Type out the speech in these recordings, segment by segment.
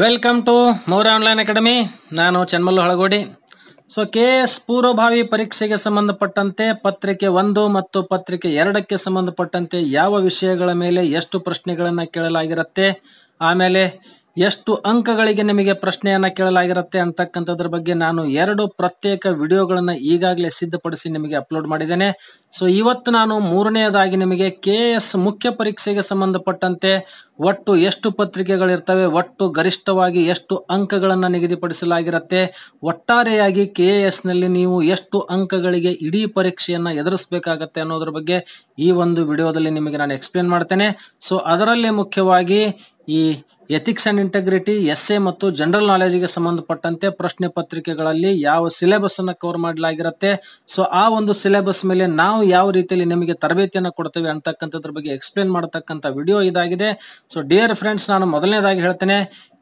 Welcome to Maurya online academy ನಾನು Chanmallu Halagodi so K S ಪೂರ್ವಭಾವಿ ಪರೀಕ್ಷೆಗೆ ಸಂಬಂಧಪಟ್ಟಂತೆ ಪತ್ರಿಕೆ ಒಂದು ಮತ್ತು ಪತ್ರಿಕೆ ಎರಡಕ್ಕೆ ಸಂಬಂಧಪಟ್ಟಂತೆ ಯಾವ ವಿಷಯಗಳ ಮೇಲೆ ಎಷ್ಟು ಪ್ರಶ್ನೆಗಳನ್ನು ಕೇಳಲಾಗಿರುತ್ತೆ? ಆಮೇಲೆ ಎಷ್ಟು ಅಂಕಗಳಿಗೆ ನಿಮಗೆ ಪ್ರಶ್ನೆಯನ್ನ ಕೇಳಲಾಗಿರುತ್ತೆ ಅಂತಕ್ಕಂಥದ್ರ ಬಗ್ಗೆ ನಾನು ಎರಡು ಪ್ರತ್ಯೇಕ ವಿಡಿಯೋಗಳನ್ನ ಈಗಾಗಲೇ ಸಿದ್ಧಪಡಿಸಿ ನಿಮಗೆ ಅಪ್ಲೋಡ್ ಮಾಡಿದ್ದೇನೆ. ಸೊ, ಇವತ್ತು ನಾನು ಮೂರನೆಯದಾಗಿ ನಿಮಗೆ ಕೆ ಎಸ್ ಮುಖ್ಯ ಪರೀಕ್ಷೆಗೆ ಸಂಬಂಧಪಟ್ಟಂತೆ ಒಟ್ಟು ಎಷ್ಟು ಪತ್ರಿಕೆಗಳಿರ್ತವೆ, ಒಟ್ಟು ಗರಿಷ್ಠವಾಗಿ ಎಷ್ಟು ಅಂಕಗಳನ್ನು ನಿಗದಿಪಡಿಸಲಾಗಿರುತ್ತೆ, ಒಟ್ಟಾರೆಯಾಗಿ ಕೆ ಎ ನಲ್ಲಿ ನೀವು ಎಷ್ಟು ಅಂಕಗಳಿಗೆ ಇಡೀ ಪರೀಕ್ಷೆಯನ್ನು ಎದುರಿಸಬೇಕಾಗತ್ತೆ ಅನ್ನೋದ್ರ ಬಗ್ಗೆ ಈ ಒಂದು ವಿಡಿಯೋದಲ್ಲಿ ನಿಮಗೆ ನಾನು ಎಕ್ಸ್ಪ್ಲೇನ್ ಮಾಡ್ತೇನೆ. ಸೊ, ಅದರಲ್ಲೇ ಮುಖ್ಯವಾಗಿ ಈ ethics and integrity S A ಮತ್ತು ಜನರಲ್ ನಾಲೆಜ್ಗೆ ಸಂಬಂಧಪಟ್ಟಂತೆ ಪ್ರಶ್ನೆ ಪತ್ರಿಕೆಗಳಲ್ಲಿ ಯಾವ ಸಿಲೆಬಸ್ ಅನ್ನ ಕವರ್ ಮಾಡಲಾಗಿರುತ್ತೆ? ಸೊ ಆ ಒಂದು ಸಿಲೆಬಸ್ ಮೇಲೆ ನಾವು ಯಾವ ರೀತಿಯಲ್ಲಿ ನಿಮಗೆ ತರಬೇತಿಯನ್ನು ಕೊಡ್ತೇವೆ ಅಂತಕ್ಕಂಥದ್ರ ಬಗ್ಗೆ ಎಕ್ಸ್ಪ್ಲೇನ್ ಮಾಡತಕ್ಕಂಥ ವಿಡಿಯೋ ಇದಾಗಿದೆ. ಸೊ ಡಿಯರ್ ಫ್ರೆಂಡ್ಸ್ ನಾನು ಮೊದಲನೇದಾಗಿ ಹೇಳ್ತೇನೆ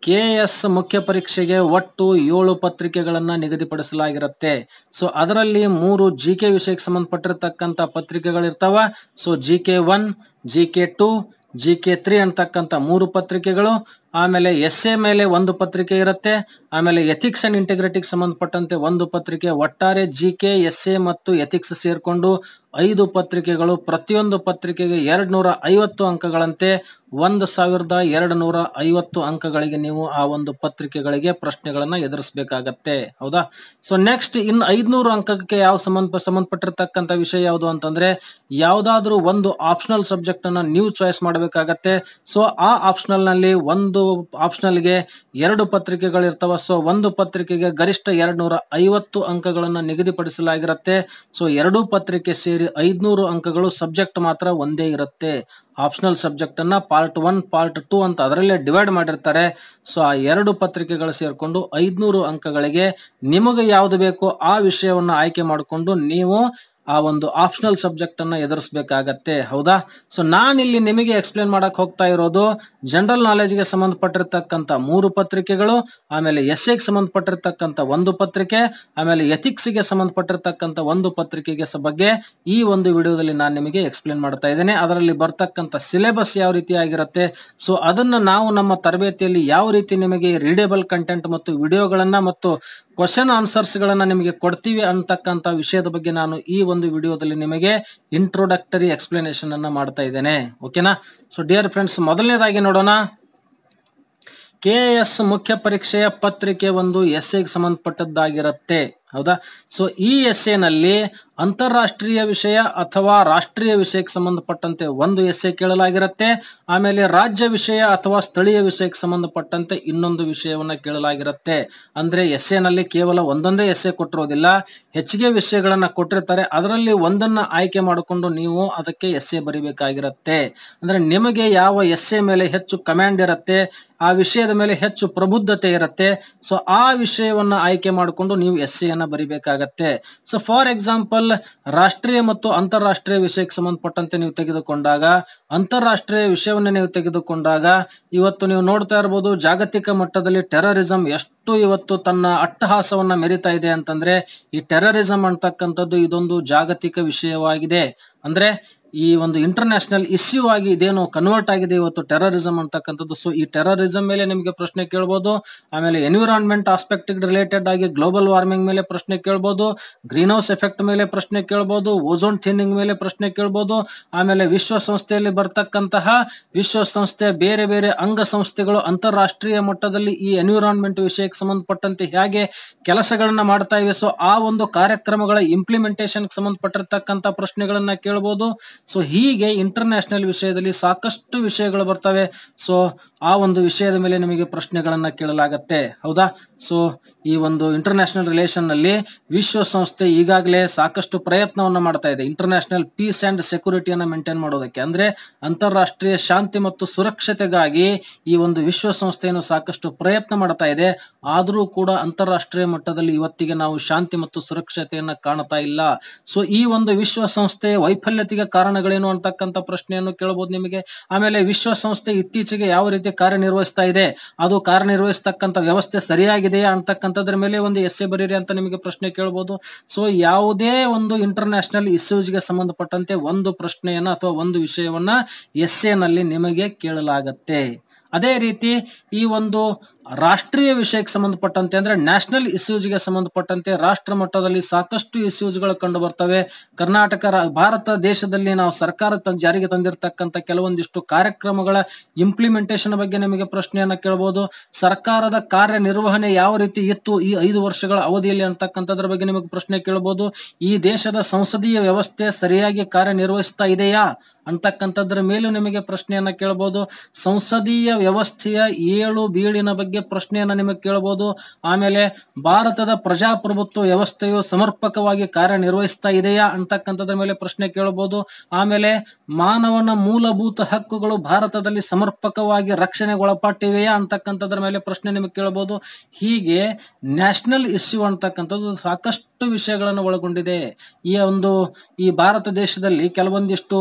ಕೆ ಎಸ್ ಮುಖ್ಯ ಪರೀಕ್ಷೆಗೆ ಒಟ್ಟು ಏಳು ಪತ್ರಿಕೆಗಳನ್ನ ನಿಗದಿಪಡಿಸಲಾಗಿರುತ್ತೆ. ಸೊ ಅದರಲ್ಲಿ ಮೂರು ಜಿ ಕೆ ವಿಷಯಕ್ಕೆ ಸಂಬಂಧಪಟ್ಟಿರ್ತಕ್ಕಂಥ ಪತ್ರಿಕೆಗಳಿರ್ತಾವ. So G K one G K two G K three ಅಂತಕ್ಕಂಥ ಮೂರು ಪತ್ರಿಕೆಗಳು ಆಮೇಲೆ ಎಸ್ ಎ ಮೇಲೆ ಒಂದು ಪತ್ರಿಕೆ ಇರುತ್ತೆ. ಆಮೇಲೆ ಎಥಿಕ್ಸ್ ಅಂಡ್ ಇಂಟಿಗ್ರಿಟಿಗೆ ಸಂಬಂಧಪಟ್ಟಂತೆ ಒಂದು ಪತ್ರಿಕೆ ಒಟ್ಟಾರೆ ಜಿ ಕೆ ಎಸ್ ಎ ಮತ್ತು ಎಥಿಕ್ಸ್ ಸೇರಿಕೊಂಡು ಐದು ಪತ್ರಿಕೆಗಳು, ಪ್ರತಿಯೊಂದು ಪತ್ರಿಕೆಗೆ ಎರಡ್ ನೂರ ಐವತ್ತು ಅಂಕಗಳಂತೆ ಒಂದು ಸಾವಿರದ ಎರಡು ನೂರ ಐವತ್ತು ಅಂಕಗಳಿಗೆ ನೀವು ಆ ಒಂದು ಪತ್ರಿಕೆಗಳಿಗೆ ಪ್ರಶ್ನೆಗಳನ್ನ ಎದುರಿಸಬೇಕಾಗತ್ತೆ. ಹೌದಾ? ಸೊ ನೆಕ್ಸ್ಟ್ ಇನ್ನು ಐದ್ನೂರು ಅಂಕಕ್ಕೆ ಯಾವ ಸಂಬಂಧ, ಸಂಬಂಧಪಟ್ಟಿರ್ತಕ್ಕಂಥ ವಿಷಯ ಯಾವುದು ಅಂತಂದ್ರೆ ಯಾವ್ದಾದ್ರೂ ಒಂದು ಆಪ್ಷನಲ್ ಸಬ್ಜೆಕ್ಟ್ ಅನ್ನ ನೀವು ಚಾಯ್ಸ್ ಮಾಡಬೇಕಾಗತ್ತೆ. ಸೊ ಆ ಆಪ್ಷನಲ್ನಲ್ಲಿ ಒಂದು ಆಪ್ಷನಲ್ಗೆ ಎರಡು ಪತ್ರಿಕೆಗಳಿರ್ತಾವ. ಸೊ, ಒಂದು ಪತ್ರಿಕೆಗೆ ಗರಿಷ್ಠ ಎರಡ್ ನೂರ ಐವತ್ತು ಅಂಕಗಳನ್ನು ನಿಗದಿಪಡಿಸಲಾಗಿರುತ್ತೆ. ಸೊ, ಎರಡೂ ಪತ್ರಿಕೆ ಸೇರಿ ಐದ್ನೂರು ಅಂಕಗಳು ಸಬ್ಜೆಕ್ಟ್ ಮಾತ್ರ ಒಂದೇ ಇರುತ್ತೆ. ಆಪ್ಷನಲ್ ಸಬ್ಜೆಕ್ಟ್ ಅನ್ನ ಪಾರ್ಟ್ ಒನ್, ಪಾರ್ಟ್ ಟೂ ಅಂತ ಅದರಲ್ಲೇ ಡಿವೈಡ್ ಮಾಡಿರ್ತಾರೆ. ಸೊ, ಆ ಎರಡು ಪತ್ರಿಕೆಗಳು ಸೇರಿಕೊಂಡು ಐದ್ನೂರು ಅಂಕಗಳಿಗೆ ನಿಮಗೆ ಯಾವ್ದು ಬೇಕೋ ಆ ವಿಷಯವನ್ನು ಆಯ್ಕೆ ಮಾಡಿಕೊಂಡು ನೀವು ಆ ಒಂದು ಆಪ್ಷನಲ್ ಸಬ್ಜೆಕ್ಟ್ ಅನ್ನ ಎದುರಿಸಬೇಕಾಗತ್ತೆ. ಹೌದಾ? ಸೊ ಇಲ್ಲಿ ನಿಮಗೆ ಎಕ್ಸ್ಪ್ಲೇನ್ ಮಾಡಕ್ ಹೋಗ್ತಾ ಇರೋದು ಜನರಲ್ ನಾಲೆಜ್ಗೆ ಸಂಬಂಧಪಟ್ಟಿರ್ತಕ್ಕಂಥ ಮೂರು ಪತ್ರಿಕೆಗಳು, ಆಮೇಲೆ ಎಸ್ ಎಗೆ ಸಂಬಂಧಪಟ್ಟಿರ್ತಕ್ಕಂಥ ಒಂದು ಪತ್ರಿಕೆ, ಆಮೇಲೆ ಎಥಿಕ್ಸ್ಗೆ ಸಂಬಂಧಪಟ್ಟಿರ್ತಕ್ಕಂಥ ಒಂದು ಪತ್ರಿಕೆಗೆ ಬಗ್ಗೆ ಈ ಒಂದು ವಿಡಿಯೋದಲ್ಲಿ ನಾನು ನಿಮಗೆ ಎಕ್ಸ್ಪ್ಲೇನ್ ಮಾಡ್ತಾ ಇದ್ದೇನೆ. ಅದರಲ್ಲಿ ಬರ್ತಕ್ಕಂಥ ಸಿಲೆಬಸ್ ಯಾವ ರೀತಿ ಆಗಿರುತ್ತೆ? ಸೊ ಅದನ್ನ ನಾವು ನಮ್ಮ ತರಬೇತಿಯಲ್ಲಿ ಯಾವ ರೀತಿ ನಿಮಗೆ ರೀಡೇಬಲ್ ಕಂಟೆಂಟ್ ಮತ್ತು ವಿಡಿಯೋಗಳನ್ನ ಮತ್ತು ಕ್ವಶನ್ ಆನ್ಸರ್ಸ್ ಗಳನ್ನ ನಿಮಗೆ ಕೊಡ್ತೀವಿ ಅಂತಕ್ಕಂಥ ವಿಷಯದ ಬಗ್ಗೆ ನಾನು ಈ ಒಂದು ವಿಡಿಯೋದಲ್ಲಿ ನಿಮಗೆ ಇಂಟ್ರೊಡಕ್ಟರಿ ಎಕ್ಸ್ಪ್ಲನೇಷನ್ ಅನ್ನ ಮಾಡ್ತಾ ಇದ್ದೇನೆ. ಓಕೆನಾ ಸೊ ಡಿಯರ್ ಫ್ರೆಂಡ್ಸ್ ಮೊದಲನೇದಾಗಿ ನೋಡೋಣ. ಕೆ ಎಸ್ ಮುಖ್ಯ ಪರೀಕ್ಷೆಯ ಪತ್ರಿಕೆ ಒಂದು ಎಸ್ ಎಗೆ ಸಂಬಂಧಪಟ್ಟದ್ದಾಗಿರುತ್ತೆ. ಹೌದಾ? ಸೊ ಈ ಎಸ್ನಲ್ಲಿ ಅಂತಾರಾಷ್ಟ್ರೀಯ ವಿಷಯ ಅಥವಾ ರಾಷ್ಟ್ರೀಯ ವಿಷಯಕ್ಕೆ ಸಂಬಂಧಪಟ್ಟಂತೆ ಒಂದು ಎಸ್ ಎ ಕೇಳಲಾಗಿರುತ್ತೆ, ಆಮೇಲೆ ರಾಜ್ಯ ವಿಷಯ ಅಥವಾ ಸ್ಥಳೀಯ ವಿಷಯಕ್ಕೆ ಸಂಬಂಧಪಟ್ಟಂತೆ ಇನ್ನೊಂದು ವಿಷಯವನ್ನ ಕೇಳಲಾಗಿರುತ್ತೆ. ಅಂದ್ರೆ ಎಸ್ನಲ್ಲಿ ಕೇವಲ ಒಂದೊಂದೇ ಎಸ್ ಎ ಕೊಟ್ಟಿರೋದಿಲ್ಲ, ಹೆಚ್ಚಿಗೆ ವಿಷಯಗಳನ್ನ ಕೊಟ್ಟಿರ್ತಾರೆ, ಅದರಲ್ಲಿ ಒಂದನ್ನ ಆಯ್ಕೆ ಮಾಡಿಕೊಂಡು ನೀವು ಅದಕ್ಕೆ ಎಸ್ ಎ ಬರಿಬೇಕಾಗಿರುತ್ತೆ. ಅಂದ್ರೆ ನಿಮಗೆ ಯಾವ ಎಸ್ ಎ ಮೇಲೆ ಹೆಚ್ಚು ಕಮ್ಯಾಂಡ್ ಇರುತ್ತೆ, ಆ ವಿಷಯದ ಮೇಲೆ ಹೆಚ್ಚು ಪ್ರಬುದ್ಧತೆ ಇರುತ್ತೆ ಸೊ ಆ ವಿಷಯವನ್ನ ಆಯ್ಕೆ ಮಾಡಿಕೊಂಡು ನೀವು ಎಸ್ ಎನ್ನ ಬರಿಬೇಕಾಗತ್ತೆ. ಸೊ ಫಾರ್ ಎಕ್ಸಾಂಪಲ್ ರಾಷ್ಟ್ರೀಯ ಮತ್ತು ಅಂತಾರಾಷ್ಟ್ರೀಯ ವಿಷಯಕ್ಕೆ ಸಂಬಂಧಪಟ್ಟಂತೆ ನೀವು ತೆಗೆದುಕೊಂಡಾಗ, ಅಂತಾರಾಷ್ಟ್ರೀಯ ವಿಷಯವನ್ನ ನೀವು ತೆಗೆದುಕೊಂಡಾಗ, ಇವತ್ತು ನೀವು ನೋಡ್ತಾ ಇರಬಹುದು ಜಾಗತಿಕ ಮಟ್ಟದಲ್ಲಿ ಟೆರರಿಸಂ ಎಷ್ಟು ಇವತ್ತು ತನ್ನ ಅಟ್ಟಹಾಸವನ್ನ ಮೆರಿತಾ ಇದೆ ಅಂತಂದ್ರೆ, ಈ ಟೆರರಿಸಂ ಅಂತಕ್ಕಂಥದ್ದು ಇದೊಂದು ಜಾಗತಿಕ ವಿಷಯವಾಗಿದೆ. ಅಂದ್ರೆ ಈ ಒಂದು ಇಂಟರ್ನ್ಯಾಷನಲ್ ಇಶ್ಯೂ ಆಗಿ ಇದೇನು ಕನ್ವರ್ಟ್ ಆಗಿದೆ ಇವತ್ತು ಟೆರರಿಸಮ್ ಅಂತಕ್ಕಂಥದ್ದು. ಸೊ ಈ ಟೆರರಿಸಮ್ ಮೇಲೆ ನಿಮಗೆ ಪ್ರಶ್ನೆ ಕೇಳ್ಬೋದು. ಆಮೇಲೆ ಎನ್ವಿರಾನ್ಮೆಂಟ್ ಆಸ್ಪೆಕ್ಟ್ ರಿಲೇಟೆಡ್ ಆಗಿ ಗ್ಲೋಬಲ್ ವಾರ್ಮಿಂಗ್ ಮೇಲೆ ಪ್ರಶ್ನೆ ಕೇಳ್ಬೋದು. ಗ್ರೀನ್ ಹೌಸ್ ಎಫೆಕ್ಟ್ ಮೇಲೆ ಪ್ರಶ್ನೆ ಕೇಳ್ಬೋದು. ಓಝೋನ್ ಥಿನ್ನಿಂಗ್ ಮೇಲೆ ಪ್ರಶ್ನೆ ಕೇಳ್ಬೋದು. ಆಮೇಲೆ ವಿಶ್ವಸಂಸ್ಥೆಯಲ್ಲಿ ಬರ್ತಕ್ಕಂತಹ ವಿಶ್ವಸಂಸ್ಥೆ, ಬೇರೆ ಬೇರೆ ಅಂಗಸಂಸ್ಥೆಗಳು ಅಂತಾರಾಷ್ಟ್ರೀಯ ಮಟ್ಟದಲ್ಲಿ ಈ ಎನ್ವಿರಾನ್ಮೆಂಟ್ ವಿಷಯಕ್ಕೆ ಸಂಬಂಧಪಟ್ಟಂತೆ ಹೇಗೆ ಕೆಲಸಗಳನ್ನ ಮಾಡ್ತಾ ಇವೆ. ಸೊ ಆ ಒಂದು ಕಾರ್ಯಕ್ರಮಗಳ ಇಂಪ್ಲಿಮೆಂಟೇಷನ್ ಸಂಬಂಧಪಟ್ಟಿರ್ತಕ್ಕಂಥ ಪ್ರಶ್ನೆಗಳನ್ನ ಕೇಳ್ಬೋದು. ಸೊ ಹೀಗೆ ಇಂಟರ್ನ್ಯಾಷನಲ್ ವಿಷಯದಲ್ಲಿ ಸಾಕಷ್ಟು ವಿಷಯಗಳು ಬರ್ತವೆ. ಸೊ ಆ ಒಂದು ವಿಷಯದ ಮೇಲೆ ನಿಮಗೆ ಪ್ರಶ್ನೆಗಳನ್ನ ಕೇಳಲಾಗತ್ತೆ. ಹೌದಾ? ಸೊ ಈ ಒಂದು ಇಂಟರ್ನ್ಯಾಷನಲ್ ರಿಲೇಷನ್ನಲ್ಲಿ ವಿಶ್ವಸಂಸ್ಥೆ ಈಗಾಗಲೇ ಸಾಕಷ್ಟು ಪ್ರಯತ್ನವನ್ನು ಮಾಡ್ತಾ ಇದೆ. ಇಂಟರ್ನ್ಯಾಷನಲ್ ಪೀಸ್ ಅಂಡ್ ಸೆಕ್ಯೂರಿಟಿಯನ್ನು ಮೇಂಟೈನ್ ಮಾಡೋದಕ್ಕೆ. ಅಂದ್ರೆ ಅಂತಾರಾಷ್ಟ್ರೀಯ ಶಾಂತಿ ಮತ್ತು ಸುರಕ್ಷತೆಗಾಗಿ ಈ ಒಂದು ವಿಶ್ವಸಂಸ್ಥೆಯನ್ನು ಸಾಕಷ್ಟು ಪ್ರಯತ್ನ ಮಾಡ್ತಾ ಇದೆ. ಆದರೂ ಕೂಡ ಅಂತಾರಾಷ್ಟ್ರೀಯ ಮಟ್ಟದಲ್ಲಿ ಇವತ್ತಿಗೆ ನಾವು ಶಾಂತಿ ಮತ್ತು ಸುರಕ್ಷತೆಯನ್ನ ಕಾಣ್ತಾ ಇಲ್ಲ. ಸೊ ಈ ಒಂದು ವಿಶ್ವಸಂಸ್ಥೆಯ ವೈಫಲ್ಯತೆಗೆ ಕಾರಣಗಳೇನು ಅಂತಕ್ಕಂಥ ಪ್ರಶ್ನೆಯನ್ನು ಕೇಳಬಹುದು ನಿಮಗೆ? ಆಮೇಲೆ ವಿಶ್ವಸಂಸ್ಥೆ ಇತ್ತೀಚೆಗೆ ಯಾವ ರೀತಿ ಕಾರ್ಯನಿರ್ವಹಿಸ್ತಾ ಇದೆ. ಅದು ಕಾರ್ಯನಿರ್ವಹಿಸ್ತಕ್ಕಂಥ ವ್ಯವಸ್ಥೆ ಸರಿಯಾಗಿದೆಯಾ ಅಂತಕ್ಕಂಥದ್ರ ಮೇಲೆ ಒಂದು ಎಸ್ ಎ ಬರೀರಿ ಅಂತ ನಿಮಗೆ ಪ್ರಶ್ನೆ ಕೇಳಬಹುದು ಸೊ ಯಾವುದೇ ಒಂದು ಇಂಟರ್ನ್ಯಾಷನಲ್ ಇಶ್ಯೂಸ್ಗೆ ಸಂಬಂಧಪಟ್ಟಂತೆ ಒಂದು ಪ್ರಶ್ನೆಯನ್ನ ಅಥವಾ ಒಂದು ವಿಷಯವನ್ನ ಎಸ್ನಲ್ಲಿ ನಿಮಗೆ ಕೇಳಲಾಗತ್ತೆ. ಅದೇ ರೀತಿ ಈ ಒಂದು ರಾಷ್ಟ್ರೀಯ ವಿಷಯಕ್ಕೆ ಸಂಬಂಧಪಟ್ಟಂತೆ ಅಂದ್ರೆ ನ್ಯಾಷನಲ್ ಇಶ್ಯೂಸ್ಗೆ ಸಂಬಂಧಪಟ್ಟಂತೆ ರಾಷ್ಟ್ರ ಮಟ್ಟದಲ್ಲಿ ಸಾಕಷ್ಟು ಇಶ್ಯೂಸ್ಗಳು ಕಂಡು ಬರ್ತವೆ. ಕರ್ನಾಟಕ ಭಾರತ ದೇಶದಲ್ಲಿ ನಾವು ಸರ್ಕಾರ ಜಾರಿಗೆ ತಂದಿರತಕ್ಕಂಥ ಕೆಲವೊಂದಿಷ್ಟು ಕಾರ್ಯಕ್ರಮಗಳ ಇಂಪ್ಲಿಮೆಂಟೇಷನ್ ಬಗ್ಗೆ ನಿಮಗೆ ಪ್ರಶ್ನೆಯನ್ನ ಕೇಳಬಹುದು ಸರ್ಕಾರದ ಕಾರ್ಯನಿರ್ವಹಣೆ ಯಾವ ರೀತಿ ಇತ್ತು ಈ ಐದು ವರ್ಷಗಳ ಅವಧಿಯಲ್ಲಿ ಅಂತಕ್ಕಂಥದ್ರ ಬಗ್ಗೆ ನಿಮಗೆ ಪ್ರಶ್ನೆ ಕೇಳಬಹುದು ಈ ದೇಶದ ಸಂಸದೀಯ ವ್ಯವಸ್ಥೆ ಸರಿಯಾಗಿ ಕಾರ್ಯನಿರ್ವಹಿಸ್ತಾ ಇದೆಯಾ? ಅಂತಕ್ಕಂಥದ್ರ ಮೇಲೂ ನಿಮಗೆ ಪ್ರಶ್ನೆಯನ್ನ ಕೇಳಬಹುದು ಸಂಸದೀಯ ವ್ಯವಸ್ಥೆಯ ಏಳು ಬೀಳಿನ ಬಗ್ಗೆ ಪ್ರಶ್ನೆಯನ್ನ ನಿಮಗೆ ಕೇಳಬಹುದು ಆಮೇಲೆ ಭಾರತದ ಪ್ರಜಾಪ್ರಭುತ್ವ ವ್ಯವಸ್ಥೆಯು ಸಮರ್ಪಕವಾಗಿ ಕಾರ್ಯನಿರ್ವಹಿಸ್ತಾ ಇದೆಯಾ ಅಂತಕ್ಕಂಥದ್ರ ಮೇಲೆ ಪ್ರಶ್ನೆ ಕೇಳಬಹುದು ಆಮೇಲೆ ಮಾನವನ ಮೂಲಭೂತ ಹಕ್ಕುಗಳು ಭಾರತದಲ್ಲಿ ಸಮರ್ಪಕವಾಗಿ ರಕ್ಷಣೆಗೊಳಪಟ್ಟಿವೆಯಾ ಅಂತಕ್ಕಂಥದ್ರ ಮೇಲೆ ಪ್ರಶ್ನೆ ನಿಮಗೆ ಕೇಳಬಹುದು ಹೀಗೆ ನ್ಯಾಷನಲ್ ಇಶ್ಯೂ ಅಂತಕ್ಕಂಥದ್ದು ಸಾಕಷ್ಟು ವಿಷಯಗಳನ್ನು ಒಳಗೊಂಡಿದೆ. ಈ ಒಂದು, ಈ ಭಾರತ ದೇಶದಲ್ಲಿ ಕೆಲವೊಂದಿಷ್ಟು